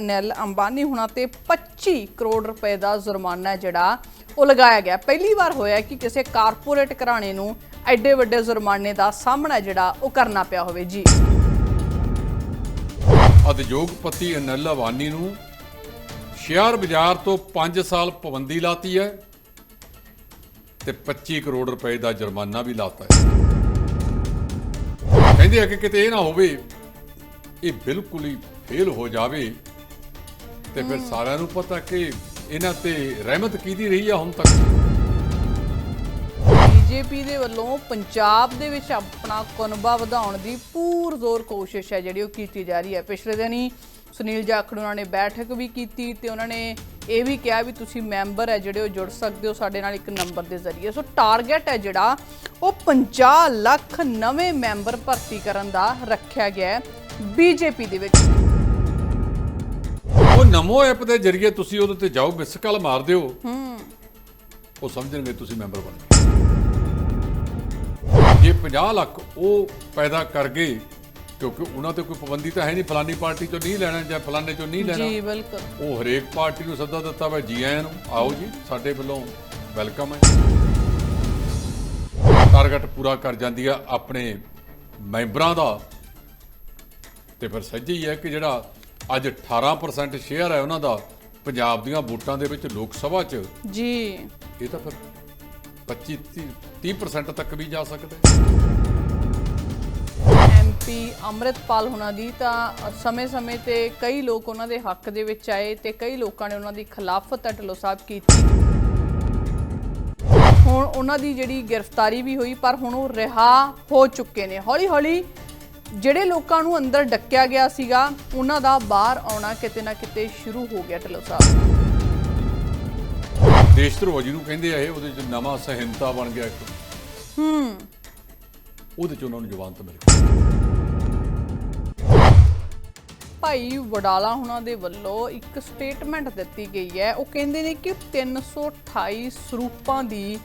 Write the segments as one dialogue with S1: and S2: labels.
S1: Nil Ambani ਹੁਣਾਂ ਤੇ 25 ਕਰੋੜ ਰੁਪਏ ਦਾ ਜੁਰਮਾਨਾ ਜਿਹੜਾ ਉਹ ਲਗਾਇਆ ਗਿਆ। ਪਹਿਲੀ ਵਾਰ ਹੋਇਆ ਕਿ ਕਿਸੇ ਕਾਰਪੋਰੇਟ ਘਰਾਣੇ ਨੂੰ ਐਡੇ ਵੱਡੇ ਜੁਰਮਾਨੇ ਦਾ ਸਾਹਮਣਾ ਜਿਹੜਾ ਉਹ ਕਰਨਾ ਪਿਆ ਹੋਵੇ। ਜੀ।
S2: ਉਦਯੋਗਪਤੀ ਅਨਿਲ ਅਵਾਨੀ ਨੂੰ ਸ਼ੇਅਰ ਬਾਜ਼ਾਰ ਤੋਂ 5 ਸਾਲ ਪਾਬੰਦੀ ਲਾਤੀ ਹੈ ਤੇ 25 ਕਰੋੜ ਰੁਪਏ ਦਾ ਜੁਰਮਾਨਾ ਵੀ ਲਾਤਾ ਹੈ। ਕਹਿੰਦੇ ਆ ਕਿ ਕਿਤੇ ਇਹ ਨਾ ਹੋਵੇ, ਇਹ ਬਿਲਕੁਲ ਹੀ ਫੇਲ ਹੋ ਜਾਵੇ। ਤੇ ਫਿਰ ਸਾਰਿਆਂ ਨੂੰ ਪਤਾ ਕਿ ਇਹਨਾਂ ਤੇ ਰਹਿਮਤ ਕੀਦੀ ਰਹੀ ਆ ਹੁਣ ਤੱਕ?
S1: ਬੀਜੇਪੀ ਦੇ ਵੱਲੋਂ ਪੰਜਾਬ ਦੇ ਵਿੱਚ ਆਪਣਾ ਕੁਨਬਾ ਵਧਾਉਣ ਦੀ ਪੂਰਜ਼ੋਰ ਕੋਸ਼ਿਸ਼ ਹੈ ਜਿਹੜੀ ਉਹ ਕੀਤੀ ਜਾ ਰਹੀ ਹੈ। ਪਿਛਲੇ ਦਿਨੀ ਸੁਨੀਲ ਜਾਖੜ ਉਹਨਾਂ ਨੇ ਬੈਠਕ ਵੀ ਕੀਤੀ ਤੇ ਉਹਨਾਂ ਨੇ ਇਹ ਵੀ ਕਿਹਾ ਵੀ ਤੁਸੀਂ ਮੈਂਬਰ ਹੈ ਜਿਹੜੇ ਉਹ ਜੁੜ ਸਕਦੇ ਹੋ ਸਾਡੇ ਨਾਲ ਇੱਕ ਨੰਬਰ ਦੇ ਜ਼ਰੀਏ। ਸੋ ਟਾਰਗੇਟ ਹੈ ਜਿਹੜਾ ਉਹ 50 ਲੱਖ ਨਵੇਂ ਮੈਂਬਰ ਭਰਤੀ ਕਰਨ ਦਾ ਰੱਖਿਆ ਗਿਆ ਹੈ ਬੀਜੇਪੀ ਦੇ ਵਿੱਚ।
S2: ਉਹ ਨਮੋ ਐਪ ਦੇ ਜ਼ਰੀਏ ਤੁਸੀਂ ਉਹਦੇ ਤੇ ਜਾਓ ਮਿਸ ਕਾਲ ਮਾਰ ਦਿਓ।
S1: ਹੂੰ।
S2: ਉਹ ਸਮਝਣਗੇ ਤੁਸੀਂ ਮੈਂਬਰ ਬਣ। ਗਏ ਜੇ 50 ਲੱਖ ਉਹ ਪੈਦਾ ਕਰ ਗਏ ਕਿਉਂਕਿ ਉਹਨਾਂ ਤੇ ਕੋਈ ਪਾਬੰਦੀ ਤਾਂ ਹੈ ਨਹੀਂ ਫਲਾਨੀ ਪਾਰਟੀ ਚੋਂ ਨਹੀਂ ਲੈਣਾ ਜਾਂ ਫਲਾਨੇ ਚੋਂ ਨਹੀਂ ਲੈਣਾ।
S1: ਜੀ ਬਿਲਕੁਲ।
S2: ਉਹ ਹਰੇਕ ਪਾਰਟੀ ਨੂੰ ਸੱਦਾ ਦਿੱਤਾ ਵਾ ਜੀ ਆਇਆਂ ਨੂੰ ਆਓ ਜੀ ਸਾਡੇ ਵੱਲੋਂ ਵੈਲਕਮ ਹੈ। ਟਾਰਗੇਟ ਪੂਰਾ ਕਰ ਜਾਂਦੀ ਆ ਆਪਣੇ ਮੈਂਬਰਾਂ ਦਾ। ਤੇ ਫਿਰ ਹੀ ਹੈ ਕਿ ਜਿਹੜਾ ਅੱਜ 18% ਸ਼ੇਅਰ ਹੈ ਉਹਨਾਂ ਦਾ ਪੰਜਾਬ ਦੀਆਂ ਵੋਟਾਂ ਦੇ ਵਿੱਚ ਲੋਕ ਸਭਾ 'ਚ।
S1: ਜੀ।
S2: ਇਹ ਤਾਂ ਫਿਰ 25 30 30% ਤੱਕ ਵੀ ਜਾ ਸਕਦਾ।
S1: ਐਮਪੀ ਅੰਮ੍ਰਿਤਪਾਲ ਹੁਣਾਂ ਦੀ ਤਾਂ ਸਮੇਂ-ਸਮੇਂ ਤੇ ਕਈ ਲੋਕ ਉਹਨਾਂ ਦੇ ਹੱਕ ਦੇ ਵਿੱਚ ਆਏ ਤੇ ਕਈ ਲੋਕਾਂ ਨੇ ਉਹਨਾਂ ਦੀ ਖਿਲਾਫਤ ਢਿੱਲੋਂ ਸਾਹਿਬ ਕੀਤੀ। ਹੁਣ ਉਹਨਾਂ ਦੀ ਜਿਹੜੀ ਗ੍ਰਿਫਤਾਰੀ ਵੀ ਹੋਈ ਪਰ ਹੁਣ ਉਹ ਰਿਹਾ ਹੋ ਚੁੱਕੇ ਨੇ। ਹੌਲੀ-ਹੌਲੀ ਜਿਹੜੇ ਲੋਕਾਂ ਨੂੰ ਅੰਦਰ ਡੱਕਿਆ ਗਿਆ ਸੀਗਾ ਉਹਨਾਂ ਦਾ ਬਾਹਰ ਆਉਣਾ ਕਿਤੇ ਨਾ ਕਿਤੇ ਸ਼ੁਰੂ ਹੋ ਗਿਆ ਢਿੱਲੋਂ ਸਾਹਿਬ
S2: ਦੇਸ਼ ਧਰੋਹ ਜਿਹਨੂੰ ਕਹਿੰਦੇ ਆ ਇਹ ਉਹਦੇ ਚ ਨਵਾਂ ਸਹਿਮਤਾ ਬਣ ਗਿਆ ਇੱਕ।
S1: ਹੂੰ।
S2: ਉਹਦੇ ਚ ਉਹਨਾਂ ਨੂੰ ਜ਼ਮਾਨਤ ਮਿਲ ਗਈ
S1: ਭਾਈ ਵਡਾਲਾ ਹੁਣਾਂ ਦੇ ਵੱਲੋਂ ਇੱਕ ਸਟੇਟਮੈਂਟ ਦਿੱਤੀ ਗਈ ਹੈ। ਉਹ ਕਹਿੰਦੇ ਨੇ ਕਿ 328 ਸਰੂਪਾਂ ਦੀ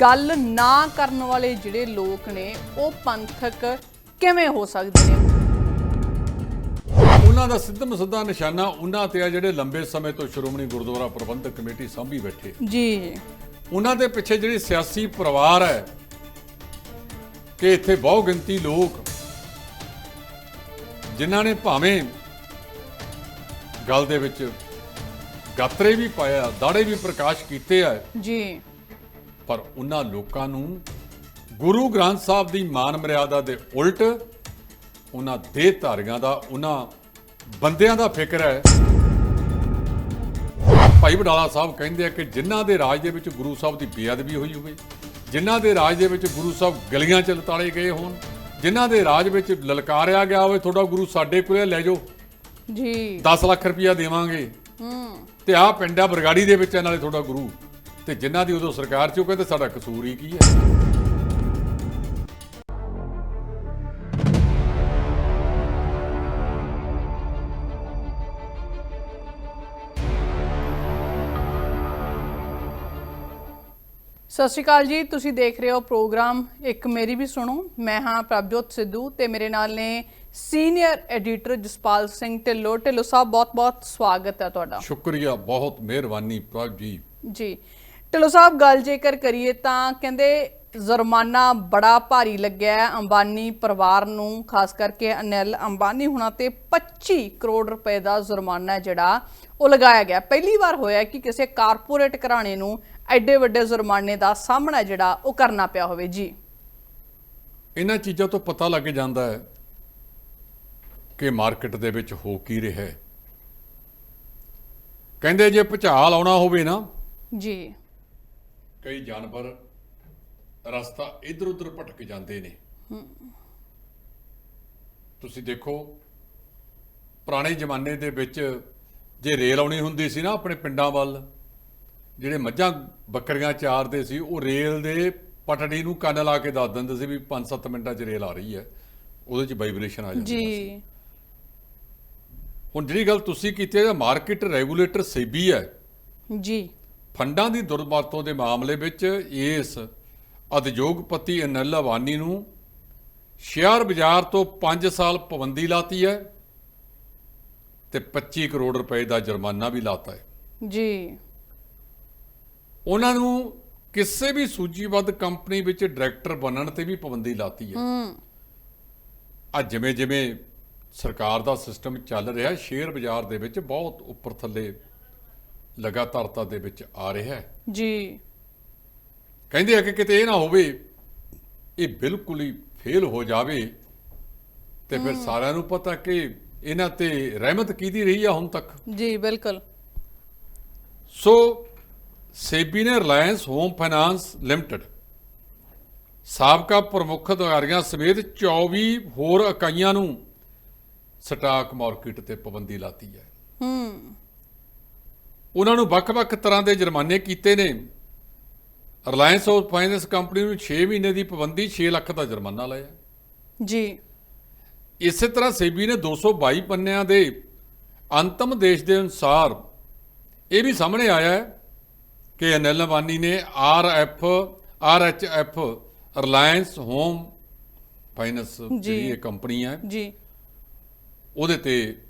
S1: ਗੱਲ ਨਾ ਕਰਨ ਵਾਲੇ ਜਿਹੜੇ ਲੋਕ ਨੇ ਉਹ ਪੰਥਕ ਕਿਵੇਂ ਹੋ ਸਕਦੇ ਨੇ?
S2: ਉਹਨਾਂ ਦਾ ਸਿੱਧਮ ਸਿੱਧਾ ਨਿਸ਼ਾਨਾ ਉਹਨਾਂ ਤੇ ਆ ਜਿਹੜੇ ਲੰਬੇ ਸਮੇਂ ਤੋਂ ਸ਼੍ਰੋਮਣੀ ਗੁਰਦੁਆਰਾ ਪ੍ਰਬੰਧਕ ਕਮੇਟੀ ਸਾਂਭੀ ਬੈਠੇ।
S1: ਜੀ।
S2: ਉਹਨਾਂ ਦੇ ਪਿੱਛੇ ਜਿਹੜੀ ਸਿਆਸੀ ਪਰਿਵਾਰ ਹੈ ਕਿ ਇੱਥੇ ਬਹੁ ਗਿਣਤੀ ਲੋਕ ਜਿਨ੍ਹਾਂ ਨੇ ਭਾਵੇਂ ਗੱਲ ਦੇ ਵਿੱਚ ਗਾਤਰੇ ਵੀ ਪਾਇਆ ਦਾੜੇ ਵੀ ਪ੍ਰਕਾਸ਼ ਕੀਤੇ ਆ
S1: ਜੀ।
S2: ਪਰ ਉਹਨਾਂ ਲੋਕਾਂ ਨੂੰ ਗੁਰੂ ਗ੍ਰੰਥ ਸਾਹਿਬ ਦੀ ਮਾਨ ਮਰਿਆਦਾ ਦੇ ਉਲਟ ਉਹਨਾਂ ਦੇ ਧਾਰੀਆਂ ਦਾ ਉਹਨਾਂ ਬੰਦਿਆਂ ਦਾ ਫਿਕਰ ਹੈ। ਭਾਈ ਬਡਾਲਾ ਸਾਹਿਬ ਕਹਿੰਦੇ ਆ ਕਿ ਜਿਨ੍ਹਾਂ ਦੇ ਰਾਜ ਦੇ ਵਿੱਚ ਗੁਰੂ ਸਾਹਿਬ ਦੀ ਬੇਅਦਬੀ ਹੋਈ ਹੋਵੇ ਜਿਨ੍ਹਾਂ ਦੇ ਰਾਜ ਦੇ ਵਿੱਚ ਗੁਰੂ ਸਾਹਿਬ ਗਲੀਆਂ 'ਚ ਲਤਾੜੇ ਗਏ ਹੋਣ ਜਿਨ੍ਹਾਂ ਦੇ ਰਾਜ ਵਿੱਚ ਲਲਕਾਰਿਆ ਗਿਆ ਹੋਵੇ ਤੁਹਾਡਾ ਗੁਰੂ ਸਾਡੇ ਕੋਲੇ ਲੈ ਜਾਓ।
S1: ਜੀ।
S2: 10 ਲੱਖ ਰੁਪਇਆ ਦੇਵਾਂਗੇ।
S1: ਹੂੰ।
S2: ਤੇ ਆਹ ਪਿੰਡਾ ਬਰਗਾੜੀ ਦੇ ਵਿੱਚ ਹੈ ਨਾਲੇ ਤੁਹਾਡਾ ਗੁਰੂ। ਤੇ ਜਿਨ੍ਹਾਂ ਦੀ ਉਦੋਂ ਸਰਕਾਰ ਚ ਉਹ ਕਹਿੰਦੇ ਸਾਡਾ ਕਸੂਰ ਹੀ ਕੀ ਹੈ?
S1: ਸਤਿ ਸ਼੍ਰੀ ਅਕਾਲ ਜੀ ਤੁਸੀਂ ਦੇਖ ਰਹੇ ਹੋ ਪ੍ਰੋਗਰਾਮ ਇੱਕ ਮੇਰੀ ਵੀ ਸੁਣੋ। ਮੈਂ ਹਾਂ ਪ੍ਰਭਜੋਤ ਸਿੱਧੂ ਤੇ ਮੇਰੇ ਨਾਲ ਨੇ ਸੀਨੀਅਰ ਐਡੀਟਰ ਜਸਪਾਲ ਸਿੰਘ ਢਿੱਲੋਂ। ਢਿੱਲੋਂ ਸਾਹਿਬ ਬਹੁਤ-ਬਹੁਤ ਸਵਾਗਤ ਹੈ ਤੁਹਾਡਾ।
S2: ਸ਼ੁਕਰੀਆ ਬਹੁਤ ਮਿਹਰਬਾਨੀ ਪ੍ਰਭ ਜੀ।
S1: ਜੀ ਢਿੱਲੋਂ ਸਾਹਿਬ ਗੱਲ ਜੇਕਰ ਕਰੀਏ ਤਾਂ ਕਹਿੰਦੇ ਜੁਰਮਾਨਾ ਬੜਾ ਭਾਰੀ ਲੱਗਿਆ ਹੈ ਅੰਬਾਨੀ ਪਰਿਵਾਰ ਨੂੰ ਖਾਸ ਕਰਕੇ ਅਨਿਲ ਅੰਬਾਨੀ ਹੁਣਾਂ ਤੇ 25 ਕਰੋੜ ਰੁਪਏ ਦਾ ਜੁਰਮਾਨਾ ਜਿਹੜਾ ਉਹ ਲਗਾਇਆ ਗਿਆ। ਪਹਿਲੀ ਵਾਰ ਹੋਇਆ ਕਿ ਕਿਸੇ ਕਾਰਪੋਰੇਟ ਘਰਾਣੇ ਨੂੰ ਐਡੇ ਵੱਡੇ ਜੁਰਮਾਨੇ ਦਾ ਸਾਹਮਣਾ ਜਿਹੜਾ ਉਹ ਕਰਨਾ ਪਿਆ ਹੋਵੇ ਜੀ।
S2: ਇਹਨਾਂ ਚੀਜ਼ਾਂ ਤੋਂ ਪਤਾ ਲੱਗ ਜਾਂਦਾ ਹੈ ਕਿ ਮਾਰਕੀਟ ਦੇ ਵਿੱਚ ਹੋ ਕੀ ਰਿਹਾ ਹੈ। ਕਹਿੰਦੇ ਜੇ ਭੁਚਾਲ ਆਉਣਾ ਹੋਵੇ ਨਾ
S1: ਜੀ।
S2: ਕਈ ਜਾਨਵਰ ਰਸਤਾ ਇਧਰ ਉਧਰ ਭਟਕ ਜਾਂਦੇ ਨੇ। ਤੁਸੀਂ ਦੇਖੋ ਪੁਰਾਣੇ ਜ਼ਮਾਨੇ ਦੇ ਵਿੱਚ ਜੇ ਰੇਲ ਆਉਣੀ ਹੁੰਦੀ ਸੀ ਨਾ ਆਪਣੇ ਪਿੰਡਾਂ ਵੱਲ ਜਿਹੜੇ ਮੱਝਾਂ ਬੱਕਰੀਆਂ ਚਾਰਦੇ ਸੀ ਉਹ ਰੇਲ ਦੇ ਪਟੜੀ ਨੂੰ ਕੰਨ ਲਾ ਕੇ ਦੱਸ ਦਿੰਦੇ ਸੀ ਵੀ 5-7 ਮਿੰਟਾਂ 'ਚ ਰੇਲ ਆ ਰਹੀ ਹੈ। ਉਹਦੇ 'ਚ ਵਾਈਬ੍ਰੇਸ਼ਨ ਆ ਜਾਂਦੀ ਸੀ
S1: ਜੀ
S2: ਹੁਣ ਜਿਹੜੀ ਗੱਲ ਤੁਸੀਂ ਕੀਤੀ ਹੈ ਮਾਰਕੀਟ ਰੈਗੂਲੇਟਰ ਸੇਬੀ ਹੈ।
S1: ਜੀ।
S2: ਫੰਡਾਂ ਦੀ ਦੁਰਵਰਤੋਂ ਦੇ ਮਾਮਲੇ ਵਿੱਚ ਇਸ ਉਦਯੋਗਪਤੀ ਅਨਿਲ ਅਵਾਨੀ ਨੂੰ ਸ਼ੇਅਰ ਬਾਜ਼ਾਰ ਤੋਂ 5 ਸਾਲ ਪਾਬੰਦੀ ਲਾਤੀ ਹੈ ਤੇ 25 ਕਰੋੜ ਰੁਪਏ ਦਾ ਜੁਰਮਾਨਾ ਵੀ ਲਾਤਾ ਹੈ।
S1: ਜੀ।
S2: ਉਹਨਾਂ ਨੂੰ ਕਿਸੇ ਵੀ ਸੂਚੀਬੱਧ ਕੰਪਨੀ ਵਿੱਚ ਡਾਇਰੈਕਟਰ ਬਣਨ ਤੇ ਵੀ ਪਾਬੰਦੀ ਲਾਤੀ ਹੈ।
S1: ਹੂੰ।
S2: ਆ ਜਿਵੇਂ ਜਿਵੇਂ ਸਰਕਾਰ ਦਾ ਸਿਸਟਮ ਚੱਲ ਰਿਹਾ ਸ਼ੇਅਰ ਬਾਜ਼ਾਰ ਦੇ ਵਿੱਚ ਬਹੁਤ ਉੱਪਰ ਥੱਲੇ ਲਗਾਤਾਰਤਾ ਦੇ ਵਿੱਚ ਆ ਰਿਹਾ ਹੈ।
S1: ਜੀ।
S2: ਕਹਿੰਦੇ ਆ ਕਿ ਕਿਤੇ ਇਹ ਨਾ ਹੋਵੇ ਇਹ ਬਿਲਕੁਲ ਹੀ ਫੇਲ ਹੋ ਜਾਵੇ ਤੇ ਫਿਰ ਸਾਰਿਆਂ ਨੂੰ ਪਤਾ ਕਿ ਇਹਨਾਂ ਤੇ ਰਹਿਮਤ ਕੀਦੀ ਰਹੀ ਆ ਹੁਣ ਤੱਕ?
S1: ਜੀ ਬਿਲਕੁਲ।
S2: ਸੋ ਸੇਬੀ ਨੇ ਰਿਲਾਇੰਸ ਹੋਮ ਫਾਈਨਾਂਸ ਲਿਮਟਿਡ ਸਾਬਕਾ ਪ੍ਰਮੁੱਖ ਅਧਿਕਾਰੀਆਂ ਸਮੇਤ 24 ਹੋਰ ਇਕਾਈਆਂ ਨੂੰ ਸਟਾਕ ਮਾਰਕੀਟ ਤੇ ਪਾਬੰਦੀ ਲਾਤੀ ਹੈ।
S1: ਹੂੰ।
S2: ਉਹਨਾਂ ਨੂੰ ਵੱਖ-ਵੱਖ ਤਰ੍ਹਾਂ ਦੇ ਜੁਰਮਾਨੇ ਕੀਤੇ ਨੇ। ਰਿਲਾਇੰਸ ਹੋਮ ਫਾਈਨਾਂਸ ਕੰਪਨੀ ਨੂੰ 6 ਮਹੀਨੇ ਦੀ ਪਾਬੰਦੀ 6 ਲੱਖ ਦਾ ਜੁਰਮਾਨਾ ਲਾਇਆ।
S1: ਜੀ।
S2: ਇਸੇ ਤਰ੍ਹਾਂ ਸੇਬੀ ਨੇ 222 ਪੰਨਿਆਂ ਦੇ ਅੰਤਮ ਦੇਸ਼ ਦੇ ਅਨੁਸਾਰ ਇਹ ਵੀ ਸਾਹਮਣੇ ਆਇਆ ਹੈ ਕਿ ਅਨਿਲ ਅੰਬਾਨੀ ਨੇ R F R H F Reliance home finance ਜਿਹੜੀ ਇਹ ਕੰਪਨੀ ਹੈ
S1: ਜੀ।
S2: ਉਹਦੇ ਤੇ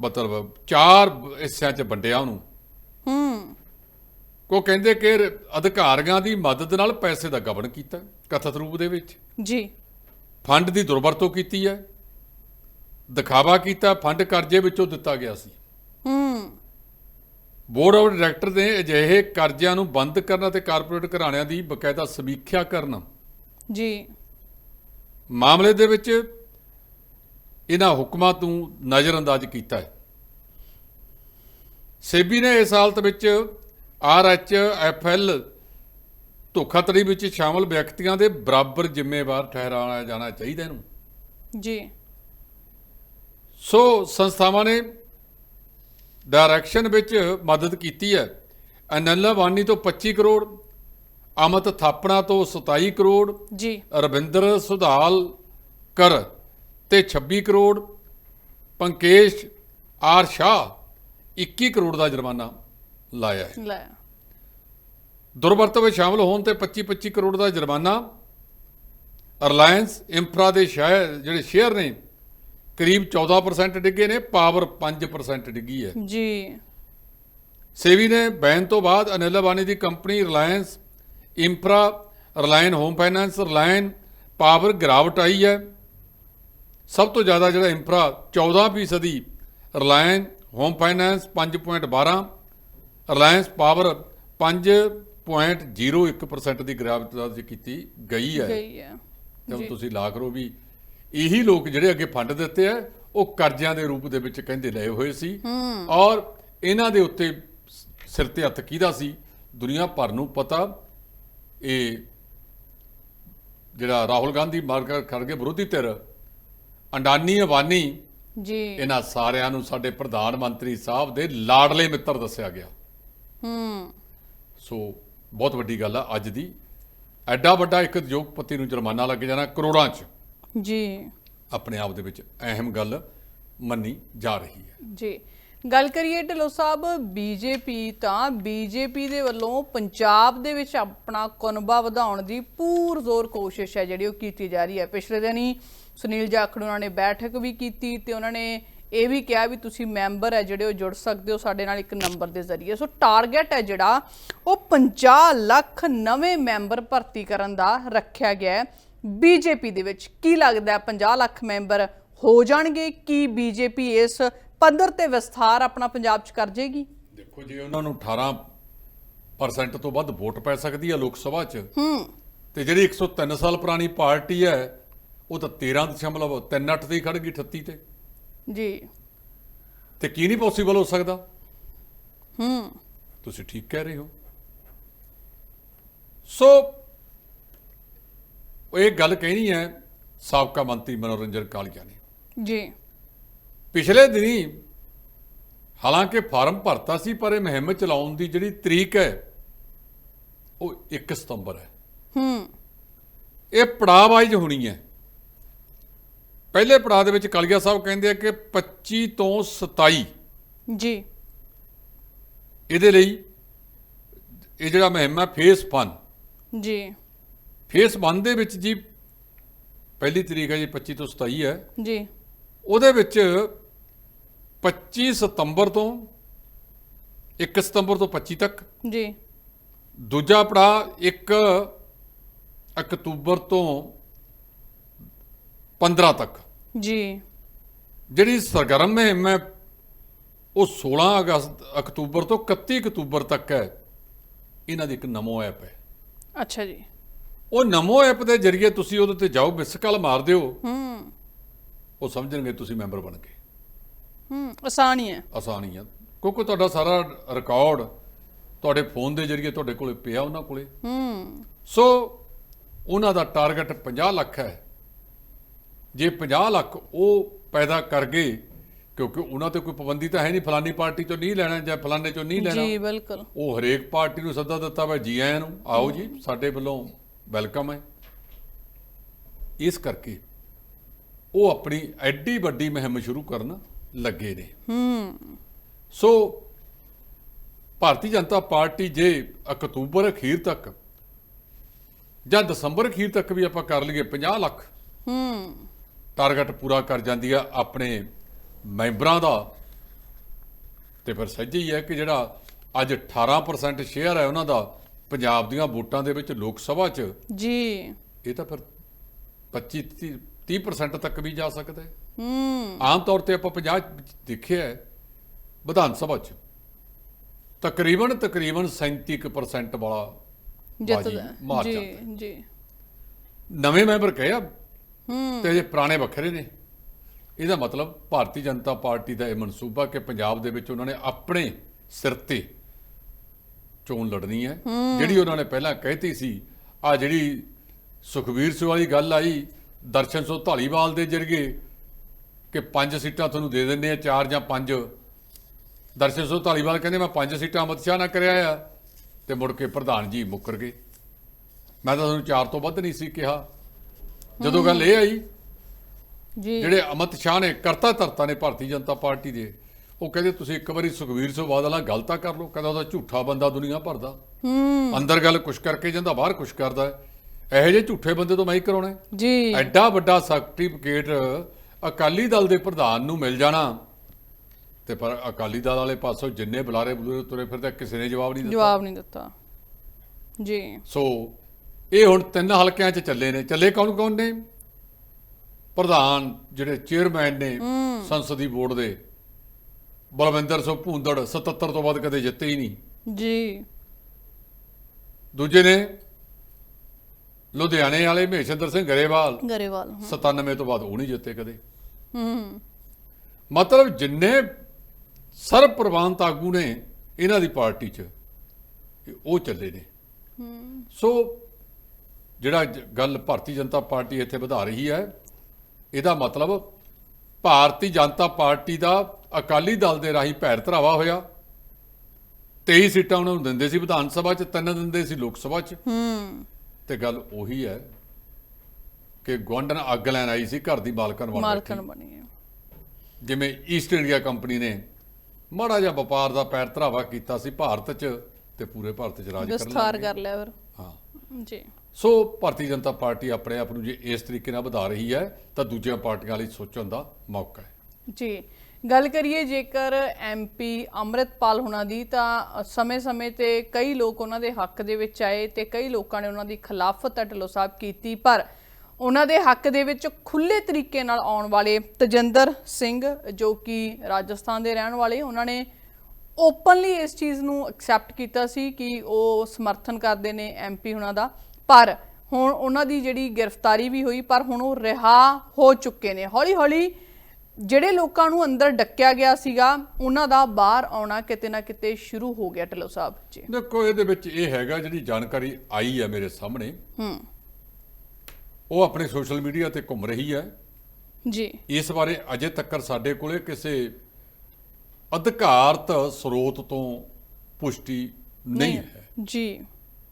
S2: ਮਤਲਬ ਚਾਰ ਹਿੱਸਿਆਂ 'ਚ ਵੰਡਿਆ ਉਹਨੂੰ।
S1: ਹੂੰ।
S2: ਕੋ ਕਹਿੰਦੇ ਕਿ ਅਧਿਕਾਰੀਆਂ ਦੀ ਮਦਦ ਨਾਲ ਪੈਸੇ ਦਾ ਗਬਨ ਕੀਤਾ ਕਥਿਤ ਰੂਪ ਦੇ ਵਿੱਚ।
S1: ਜੀ।
S2: ਫੰਡ ਦੀ ਦੁਰਵਰਤੋਂ ਕੀਤੀ ਹੈ। ਦਿਖਾਵਾ ਕੀਤਾ ਫੰਡ ਕਰਜ਼ੇ ਵਿੱਚੋਂ ਦਿੱਤਾ ਗਿਆ ਸੀ।
S1: ਹੂੰ।
S2: ਬੋਰਡ ਆਫ ਡਾਇਰੈਕਟਰ ਨੇ ਅਜਿਹੇ ਕਰਜ਼ਿਆਂ ਨੂੰ ਬੰਦ ਕਰਨ ਅਤੇ ਕਾਰਪੋਰੇਟ ਘਰਾਣਿਆਂ ਦੀ ਬਕਾਇਦਾ ਸਮੀਖਿਆ ਕਰਨ।
S1: ਜੀ।
S2: ਮਾਮਲੇ ਦੇ ਵਿੱਚ ਇਹਨਾਂ ਹੁਕਮਾਂ ਤੋਂ ਨਜ਼ਰਅੰਦਾਜ਼ ਕੀਤਾ ਹੈ। ਸੇਬੀ ਨੇ ਇਸ ਹਾਲਤ ਵਿੱਚ ਆਰ ਐਚ ਐਫ ਐਲ ਧੋਖਾਧੜੀ ਵਿੱਚ ਸ਼ਾਮਲ ਵਿਅਕਤੀਆਂ ਦੇ ਬਰਾਬਰ ਜ਼ਿੰਮੇਵਾਰ ਠਹਿਰਾਇਆ ਜਾਣਾ ਚਾਹੀਦਾ ਇਹਨੂੰ।
S1: ਜੀ।
S2: ਸੋ ਸੰਸਥਾਵਾਂ ਨੇ ਡਾਇਰੈਕਸ਼ਨ ਵਿੱਚ ਮਦਦ ਕੀਤੀ ਹੈ। ਅਨੰਲਾ ਵਾਨੀ ਤੋਂ 25 ਕਰੋੜ ਅਮਤ ਥਾਪਣਾ ਤੋਂ 27 ਕਰੋੜ
S1: ਜੀ।
S2: ਰਵਿੰਦਰ ਸੁਧਾਲ ਕਰ ਤੇ 26 ਕਰੋੜ ਪੰਕੇਸ਼ ਆਰ ਸ਼ਾਹ 21 ਕਰੋੜ ਦਾ ਜੁਰਮਾਨਾ ਲਾਇਆ ਹੈ।
S1: ਲੈ
S2: ਦੁਰਵਰਤੋਂ ਵਿੱਚ ਸ਼ਾਮਲ ਹੋਣ ਤੇ 25-25 ਕਰੋੜ ਦਾ ਜੁਰਮਾਨਾ। ਰਿਲਾਇੰਸ ਇੰਫਰਾ ਦੇ ਸ਼ੇਅਰ ਜਿਹੜੇ ਸ਼ੇਅਰ ਨੇ ਕਰੀਬ 14% ਡਿੱਗੇ ਨੇ ਪਾਵਰ 5% ਡਿੱਗੀ ਹੈ।
S1: ਜੀ।
S2: ਸੇਵੀ ਨੇ ਬੈਨ ਤੋਂ ਬਾਅਦ ਅਨਿਲ ਅੰਬਾਨੀ ਦੀ company Reliance infra Reliance home finance Reliance power ਗਿਰਾਵਟ ਆਈ ਹੈ। ਸਭ ਤੋਂ ਜ਼ਿਆਦਾ ਜਿਹੜਾ infra 14% Reliance home finance 5.12 Reliance power 5.01% ਦੀ ਗਿਰਾਵਟ ਦਰਜ ਕੀਤੀ ਗਈ ਹੈ।
S1: ਗਈ ਹੈ।
S2: ਤੇ ਹੁਣ
S1: ਜੀ।
S2: ਤੁਸੀਂ ਲਾ ਕਰੋ ਵੀ ਇਹੀ ਲੋਕ ਜਿਹੜੇ ਅੱਗੇ ਫੰਡ ਦਿੱਤੇ ਆ ਉਹ ਕਰਜ਼ਿਆਂ ਦੇ ਰੂਪ ਦੇ ਵਿੱਚ ਕਹਿੰਦੇ ਲਏ ਹੋਏ ਸੀ। ਔਰ ਇਹਨਾਂ ਦੇ ਉੱਤੇ ਸਿਰ ਤੇ ਹੱਥ ਕਿਹਦਾ ਸੀ? ਦੁਨੀਆ ਭਰ ਨੂੰ ਪਤਾ। ਇਹ ਜਿਹੜਾ ਰਾਹੁਲ ਗਾਂਧੀ ਮਾਰਕਰ ਖੜਗੇ ਵਿਰੋਧੀ ਧਿਰ ਅੰਡਾਨੀ ਅਬਾਨੀ
S1: ਜੀ।
S2: ਇਹਨਾਂ ਸਾਰਿਆਂ ਨੂੰ ਸਾਡੇ ਪ੍ਰਧਾਨ ਮੰਤਰੀ ਸਾਹਿਬ ਦੇ ਲਾਡਲੇ ਮਿੱਤਰ ਦੱਸਿਆ ਗਿਆ।
S1: ਹੂੰ।
S2: ਸੋ ਬਹੁਤ ਵੱਡੀ ਗੱਲ ਆ ਅੱਜ ਦੀ। ਐਡਾ ਵੱਡਾ ਇੱਕ ਉਦਯੋਗਪਤੀ ਨੂੰ ਜੁਰਮਾਨਾ ਲੱਗ ਜਾਣਾ ਕਰੋੜਾਂ 'ਚ।
S1: ਜੀ।
S2: ਆਪਣੇ ਆਪ ਦੇ ਵਿੱਚ ਅਹਿਮ ਗੱਲ ਮੰਨੀ ਜਾ ਰਹੀ ਹੈ।
S1: ਜੀ। ਗੱਲ ਕਰੀਏ ਢਿੱਲੋਂ ਸਾਹਿਬ ਬੀਜੇਪੀ ਤਾਂ ਬੀਜੇਪੀ ਦੇ ਵੱਲੋਂ ਪੰਜਾਬ ਦੇ ਵਿੱਚ ਆਪਣਾ ਕੁਨਬਾ ਵਧਾਉਣ ਦੀ ਪੂਰ ਜ਼ੋਰ ਕੋਸ਼ਿਸ਼ ਹੈ ਜਿਹੜੀ ਉਹ ਕੀਤੀ ਜਾ ਰਹੀ ਹੈ। ਪਿਛਲੇ ਦਿਨੀ ਸੁਨੀਲ ਜਾਖੜ ਉਹਨਾਂ ਨੇ ਬੈਠਕ ਵੀ ਕੀਤੀ ਤੇ ਉਹਨਾਂ ਨੇ ਇਹ ਵੀ ਕਿਹਾ ਵੀ ਤੁਸੀਂ ਮੈਂਬਰ ਹੈ ਜਿਹੜੇ ਉਹ ਜੁੜ ਸਕਦੇ ਹੋ ਸਾਡੇ ਨਾਲ ਇੱਕ ਨੰਬਰ ਦੇ ਜ਼ਰੀਏ। ਸੋ ਟਾਰਗੇਟ ਹੈ ਜਿਹੜਾ ਉਹ 50 ਲੱਖ ਨਵੇਂ ਮੈਂਬਰ ਭਰਤੀ ਕਰਨ ਦਾ ਰੱਖਿਆ ਗਿਆ ਹੈ। ਬੀਜੇਪੀ ਦੇ ਵਿੱਚ ਕੀ ਲੱਗਦਾ ਹੈ? 50 ਲੱਖ ਮੈਂਬਰ ਹੋ ਜਾਣਗੇ ਕੀ ਬੀਜੇਪੀ ਇਸ ਪੱਧਰ ਤੇ ਵਿਸਥਾਰ ਆਪਣਾ ਪੰਜਾਬ 'ਚ ਕਰ ਜੇਗੀ?
S2: ਦੇਖੋ ਜੇ ਉਹਨਾਂ ਨੂੰ 18% ਤੋਂ ਵੱਧ ਵੋਟ ਪੈ ਸਕਦੀ ਹੈ ਲੋਕ ਸਭਾ 'ਚ।
S1: ਹੂੰ।
S2: ਤੇ ਜਿਹੜੀ 103 ਸਾਲ ਪੁਰਾਣੀ ਪਾਰਟੀ ਹੈ ਉਹ ਤਾਂ 13.38 ਤੇ ਹੀ ਖੜ ਗਈ 38 ਤੇ।
S1: ਜੀ।
S2: ਤੇ ਕੀ ਨਹੀਂ ਪੋਸੀਬਲ ਹੋ ਸਕਦਾ?
S1: ਹੂੰ।
S2: ਤੁਸੀਂ ਠੀਕ ਕਹਿ ਰਹੇ ਹੋ। ਸੋ ਉਹ ਇਹ ਗੱਲ ਕਹਿਣੀ ਹੈ ਸਾਬਕਾ ਮੰਤਰੀ ਮਨੋਰੰਜਨ ਕਾਲੀਆ ਨੇ।
S1: ਜੀ।
S2: ਪਿਛਲੇ ਦਿਨੀ ਹਾਲਾਂਕਿ ਫਾਰਮ ਭਰਤਾ ਸੀ ਪਰ ਇਹ ਮੁਹਿੰਮ ਚਲਾਉਣ ਦੀ ਜਿਹੜੀ ਤਰੀਕ ਹੈ ਉਹ 1 ਸਤੰਬਰ ਹੈ।
S1: ਹੂੰ।
S2: ਇਹ ਪੜਾਅ ਵਾਈਜ਼ ਹੋਣੀ ਹੈ। ਪਹਿਲੇ ਪੜਾਅ ਦੇ ਵਿੱਚ ਕਾਲੀਆ ਸਾਹਿਬ ਕਹਿੰਦੇ ਆ ਕਿ 25 ਤੋਂ 27
S1: ਜੀ।
S2: ਇਹਦੇ ਲਈ ਇਹ ਜਿਹੜਾ ਮੁਹਿੰਮ ਹੈ ਫੇਸ 1
S1: ਜੀ।
S2: ਫੇਸ 1 ਦੇ ਵਿੱਚ ਜੀ ਪਹਿਲੀ ਤਰੀਕ ਹੈ ਜੀ 25 ਤੋਂ 27 ਹੈ।
S1: ਜੀ।
S2: ਉਹਦੇ ਵਿੱਚ 25 ਸਤੰਬਰ ਤੋਂ 1 ਸਤੰਬਰ ਤੋਂ 25 ਤੱਕ।
S1: ਜੀ।
S2: ਦੂਜਾ ਪੜਾਅ 1 ਅਕਤੂਬਰ ਤੋਂ 15 ਤੱਕ।
S1: ਜੀ।
S2: ਜਿਹੜੀ ਸਰਗਰਮ ਮੁਹਿੰਮ ਹੈ ਉਹ 16 ਅਗਸਤ ਅਕਤੂਬਰ ਤੋਂ 31 ਅਕਤੂਬਰ ਤੱਕ ਹੈ। ਇਹਨਾਂ ਦੀ ਇੱਕ ਨਮੋ ਐਪ ਹੈ।
S1: ਅੱਛਾ ਜੀ।
S2: ਉਹ ਨਮੋ ਐਪ ਦੇ ਜ਼ਰੀਏ ਤੁਸੀਂ ਉਹਦੇ ਤੇ ਜਾਓ ਮਿਸ ਕਾਲ ਮਾਰ ਦਿਓ।
S1: ਹੂੰ।
S2: ਉਹ ਸਮਝਣਗੇ ਤੁਸੀਂ ਮੈਂਬਰ ਬਣ ਗਏ
S1: ਹੂੰ ਆਸਾਨ ਹੀ ਹੈ।
S2: ਆਸਾਨੀ ਆ ਕਿਉਂਕਿ ਤੁਹਾਡਾ ਸਾਰਾ ਰਿਕਾਰਡ ਤੁਹਾਡੇ ਫੋਨ ਦੇ ਜ਼ਰੀਏ ਤੁਹਾਡੇ ਕੋਲੇ ਪਿਆ ਉਹਨਾਂ ਕੋਲੇ।
S1: ਹੂੰ।
S2: ਸੋ ਉਹਨਾਂ ਦਾ ਟਾਰਗੇਟ 50 ਲੱਖ ਹੈ। ਜੇ 50 ਲੱਖ ਉਹ ਪੈਦਾ ਕਰ ਗਏ ਕਿਉਂਕਿ ਉਹਨਾਂ ਤੇ ਕੋਈ ਪਾਬੰਦੀ ਤਾਂ ਹੈ ਨਹੀਂ ਫਲਾਨੀ ਪਾਰਟੀ ਤੋਂ ਨਹੀਂ ਲੈਣਾ ਜਾਂ ਫਲਾਨੇ ਤੋਂ ਨਹੀਂ ਲੈਣਾ।
S1: ਜੀ ਬਿਲਕੁਲ।
S2: ਉਹ ਹਰੇਕ ਪਾਰਟੀ ਨੂੰ ਸੱਦਾ ਦਿੱਤਾ ਵਾ ਜੀ ਆਇਆਂ ਨੂੰ। ਆਓ ਜੀ ਸਾਡੇ ਵੱਲੋਂ ਵੈਲਕਮ ਹੈ। ਇਸ ਕਰਕੇ ਉਹ ਆਪਣੀ ਐਡੀ ਵੱਡੀ ਮੁਹਿੰਮ ਸ਼ੁਰੂ ਕਰਨ ਲੱਗੇ ਨੇ।
S1: ਹੂੰ।
S2: ਸੋ ਭਾਰਤੀ ਜਨਤਾ ਪਾਰਟੀ ਜੇ ਅਕਤੂਬਰ ਅਖੀਰ ਤੱਕ ਜਾਂ ਦਸੰਬਰ ਅਖੀਰ ਤੱਕ ਵੀ ਆਪਾਂ ਕਰ ਲਈਏ 50 ਲੱਖ
S1: ਹੂੰ।
S2: ਟਾਰਗੇਟ ਪੂਰਾ ਕਰ ਜਾਂਦੀ ਆ ਆਪਣੇ ਮੈਂਬਰਾਂ ਦਾ ਤੇ ਫਿਰ ਸੱਚੀ ਹੀ ਹੈ ਕਿ ਜਿਹੜਾ ਅੱਜ 18% ਸ਼ੇਅਰ ਹੈ ਉਹਨਾਂ ਦਾ ਪੰਜਾਬ ਦੀਆਂ ਵੋਟਾਂ ਦੇ ਵਿੱਚ ਲੋਕ ਸਭਾ 'ਚ
S1: ਜੀ।
S2: ਇਹ ਤਾਂ ਫਿਰ 25 30 30% ਤੱਕ ਵੀ ਜਾ ਸਕਦਾ ਹੈ।
S1: ਹੂੰ।
S2: ਆਮ ਤੌਰ ਤੇ ਆਪਾਂ 50 ਵਿੱਚ ਦੇਖਿਆ ਹੈ ਵਿਧਾਨ ਸਭਾ 'ਚ ਤਕਰੀਬਨ ਤਕਰੀਬਨ 37% ਵਾਲਾ
S1: ਜਿੱਤਦਾ ਜੀ ਜੀ।
S2: ਨਵੇਂ ਮੈਂਬਰ ਕਹੇ ਆ
S1: ਹੂੰ।
S2: ਤੇ ਜੇ ਪੁਰਾਣੇ ਵੱਖਰੇ ਨੇ। ਇਹਦਾ ਮਤਲਬ ਭਾਰਤੀ ਜਨਤਾ ਪਾਰਟੀ ਦਾ ਇਹ ਮਨਸੂਬਾ ਕਿ ਪੰਜਾਬ ਦੇ ਵਿੱਚ ਉਹਨਾਂ ਨੇ ਆਪਣੇ ਸਿਰ ਤੇ ਚੋਣ ਲੜਨੀ ਹੈ। ਜਿਹੜੀ ਉਹਨਾਂ ਨੇ ਪਹਿਲਾਂ ਕਹਿਤੀ ਸੀ ਆ ਜਿਹੜੀ ਸੁਖਵੀਰ ਸਿੰਘ ਵਾਲੀ ਗੱਲ ਆਈ ਦਰਸ਼ਨ ਸੋ ਢਾਲੀਵਾਲ ਦੇ ਜਰੀਏ ਕਿ ਪੰਜ ਸੀਟਾਂ ਤੁਹਾਨੂੰ ਦੇ ਦਿੰਦੇ ਆ ਚਾਰ ਜਾਂ ਪੰਜ। ਦਰਸ਼ਨ ਸੋ ਢਾਲੀਵਾਲ ਕਹਿੰਦੇ ਮੈਂ ਪੰਜ ਸੀਟਾਂ ਅਮਿਤ ਸ਼ਾਹ ਨਾਲ ਕਰਿਆ ਆ ਤੇ ਮੁੜ ਕੇ ਪ੍ਰਧਾਨ ਜੀ ਮੁੱਕਰ ਗਏ। ਮੈਂ ਤਾਂ ਤੁਹਾਨੂੰ ਚਾਰ ਤੋਂ ਵੱਧ ਨਹੀਂ ਸੀ ਕਿਹਾ। ਜਦੋਂ ਗੱਲ ਇਹ ਆਈ
S1: ਜੀ।
S2: ਜਿਹੜੇ ਅਮਿਤ ਸ਼ਾਹ ਨੇ ਕਰਤਾ ਧਰਤਾ ਨੇ ਭਾਰਤੀ ਜਨਤਾ ਪਾਰਟੀ ਦੇ ਉਹ ਕਹਿੰਦੇ ਤੁਸੀਂ ਇੱਕ ਵਾਰੀ ਸੁਖਵੀਰ ਸਿੰਘ ਬਾਦਲ ਨਾਲ ਗੱਲ ਤਾਂ ਕਰ ਲਓ ਕਹਿੰਦਾ ਉਹਦਾ ਝੂਠਾ ਬੰਦਾ ਦੁਨੀਆ ਭਰਦਾ
S1: ਹੂੰ।
S2: ਅੰਦਰ ਗੱਲ ਕੁਛ ਕਰਕੇ ਜਾਂਦਾ ਬਾਹਰ ਕੁਛ ਕਰਦਾ। ਇਹੋ ਜਿਹੇ ਝੂਠੇ ਬੰਦੇ ਤੋਂ ਮੈਂ ਹੀ ਕਰਾਉਣਾ।
S1: ਜੀ।
S2: ਐਡਾ ਵੱਡਾ ਸਰਟੀਫਿਕੇਟ ਅਕਾਲੀ ਦਲ ਦੇ ਪ੍ਰਧਾਨ ਨੂੰ ਮਿਲ ਜਾਣਾ ਤੇ ਪਰ ਅਕਾਲੀ ਦਲ ਵਾਲੇ ਪਾਸੋਂ ਜਿੰਨੇ ਬੁਲਾਰੇ ਬੁਲਾਰੇ ਤੁਰੇ ਫਿਰਦੇ ਕਿਸੇ ਨੇ ਜਵਾਬ ਨਹੀਂ ਦਿੱਤਾ।
S1: ਜਵਾਬ ਨਹੀਂ ਦਿੱਤਾ। ਜੀ।
S2: ਸੋ ਇਹ ਹੁਣ ਤਿੰਨ ਹਲਕਿਆਂ 'ਚ ਚੱਲੇ ਨੇ। ਚੱਲੇ ਕੌਣ ਕੌਣ ਨੇ? ਪ੍ਰਧਾਨ ਜਿਹੜੇ ਚੇਅਰਮੈਨ ਨੇ ਸੰਸਦੀ ਬੋਰਡ ਦੇ। ਬਲਵਿੰਦਰ ਸਿੰਘ ਭੂੰਦੜ 77 ਤੋਂ ਵੱਧ ਕਦੇ ਜਿੱਤੇ ਹੀ ਨਹੀਂ।
S1: ਜੀ।
S2: ਦੂਜੇ ਨੇ ਲੁਧਿਆਣੇ ਵਾਲੇ ਮਹੇਸ਼ਿੰਦਰ ਸਿੰਘ ਗਰੇਵਾਲ
S1: ਗਰੇਵਾਲ
S2: 97 ਤੋਂ ਬਾਅਦ ਉਹ ਨਹੀਂ ਜਿੱਤੇ ਕਦੇ।
S1: ਹੂੰ।
S2: ਮਤਲਬ ਜਿੰਨੇ ਸਰਪ੍ਰਵਾਨਤ ਆਗੂ ਨੇ ਇਹਨਾਂ ਦੀ ਪਾਰਟੀ 'ਚ ਉਹ ਚੱਲੇ ਨੇ। ਸੋ ਜਿਹੜਾ ਗੱਲ ਭਾਰਤੀ ਜਨਤਾ ਪਾਰਟੀ ਇੱਥੇ ਵਧਾ ਰਹੀ ਹੈ ਇਹਦਾ ਮਤਲਬ ਭਾਰਤੀ ਜਨਤਾ ਪਾਰਟੀ ਦਾ ਅਕਾਲੀ ਦਲ ਦੇ ਰਾਹੀਂ ਭੈਰ ਧਰਾਵਾ ਹੋਇਆ। 23 ਸੀਟਾਂ ਉਹਨਾਂ ਨੂੰ ਦਿੰਦੇ ਸੀ ਵਿਧਾਨ ਸਭਾ 'ਚ ਤਿੰਨ ਦਿੰਦੇ ਸੀ ਲੋਕ ਸਭਾ 'ਚ।
S1: ਹੂੰ।
S2: ਤੇ ਗੱਲ ਉਹੀ ਹੈ ਕਿ ਗੁਆਂਢਣ ਅੱਗ ਲੈਣ ਆਈ ਸੀ ਘਰ ਦੀ ਮਾਲਕਣ ਬਣ
S1: ਮਾਲਕਣ ਬਣੀ ਹੈ।
S2: ਜਿਵੇਂ ਈਸਟ ਇੰਡੀਆ ਕੰਪਨੀ ਨੇ ਮਾੜਾ ਜਿਹਾ ਵਪਾਰ ਦਾ ਪੈਰ ਧਰਾਵਾ ਕੀਤਾ ਸੀ ਭਾਰਤ 'ਚ ਤੇ ਪੂਰੇ ਭਾਰਤ 'ਚ ਰਾਜ ਕਰ
S1: ਵਿਸਥਾਰ
S2: ਲਿਆ
S1: ਕਰ ਲਿਆ ਫਿਰ।
S2: ਹਾਂ।
S1: ਜੀ।
S2: ਸੋ ਭਾਰਤੀ ਜਨਤਾ ਪਾਰਟੀ ਆਪਣੇ ਆਪ ਨੂੰ ਜੇ ਇਸ ਤਰੀਕੇ ਨਾਲ ਵਧਾ ਰਹੀ ਹੈ, ਤਾਂ ਦੂਜੀਆਂ ਪਾਰਟੀਆਂ ਲਈ ਸੋਚਣ ਦਾ ਮੌਕਾ ਹੈ।
S1: ਜੀ, ਗੱਲ ਕਰੀਏ ਜੇਕਰ ਐਮਪੀ ਅੰਮ੍ਰਿਤਪਾਲ ਹੁਣਾਂ ਦੀ, ਤਾਂ ਸਮੇਂ-ਸਮੇਂ ਤੇ ਕਈ ਲੋਕ ਉਹਨਾਂ ਦੇ ਹੱਕ ਦੇ ਵਿੱਚ ਆਏ ਤੇ ਕਈ ਲੋਕਾਂ ਨੇ ਉਹਨਾਂ ਦੀ ਖਿਲਾਫਤ ਢਿੱਲੋਂ ਸਾਹਿਬ ਕੀਤੀ, ਪਰ ਉਹਨਾਂ ਦੇ ਹੱਕ ਦੇ ਵਿੱਚ ਖੁੱਲੇ ਤਰੀਕੇ ਨਾਲ ਆਉਣ ਵਾਲੇ ਤਜਿੰਦਰ ਸਿੰਘ, ਜੋ ਕਿ ਰਾਜਸਥਾਨ ਦੇ ਰਹਿਣ ਵਾਲੇ, ਉਹਨਾਂ ਨੇ ਓਪਨਲੀ ਇਸ ਚੀਜ਼ ਨੂੰ ਐਕਸੈਪਟ ਕੀਤਾ ਸੀ ਕਿ ਉਹ ਸਮਰਥਨ ਕਰਦੇ ਨੇ ਐਮਪੀ ਹੁਣਾਂ ਦਾ। ਪਰ ਹੁਣ ਉਹਨਾਂ ਦੀ ਜਿਹੜੀ ਗ੍ਰਿਫਤਾਰੀ ਵੀ ਹੋਈ ਪਰ ਹੁਣ ਉਹ ਰਿਹਾ ਹੋ ਚੁੱਕੇ ਨੇ। ਹੌਲੀ ਹੌਲੀ ਜਿਹੜੇ ਲੋਕਾਂ ਨੂੰ ਅੰਦਰ ਡੱਕਿਆ ਗਿਆ ਸੀਗਾ ਉਹਨਾਂ ਦਾ ਬਾਹਰ ਆਉਣਾ ਕਿਤੇ ਨਾ ਕਿਤੇ ਸ਼ੁਰੂ ਹੋ ਗਿਆ ਢਿੱਲੋਂ ਸਾਹਿਬ ਜੀ।
S2: ਦੇਖੋ ਇਹਦੇ ਵਿੱਚ ਇਹ ਹੈਗਾ ਜਿਹੜੀ ਜਾਣਕਾਰੀ ਆਈ ਹੈ ਮੇਰੇ ਸਾਹਮਣੇ।
S1: ਹੂੰ।
S2: ਉਹ ਆਪਣੇ ਸੋਸ਼ਲ ਮੀਡੀਆ ਤੇ ਘੁੰਮ ਰਹੀ ਹੈ
S1: ਜੀ।
S2: ਇਸ ਬਾਰੇ ਅਜੇ ਤੱਕ ਸਾਡੇ ਕੋਲੇ ਕਿਸੇ ਅਧਿਕਾਰਤ ਸਰੋਤ ਤੋਂ ਪੁਸ਼ਟੀ ਨਹੀਂ ਹੈ।
S1: ਜੀ।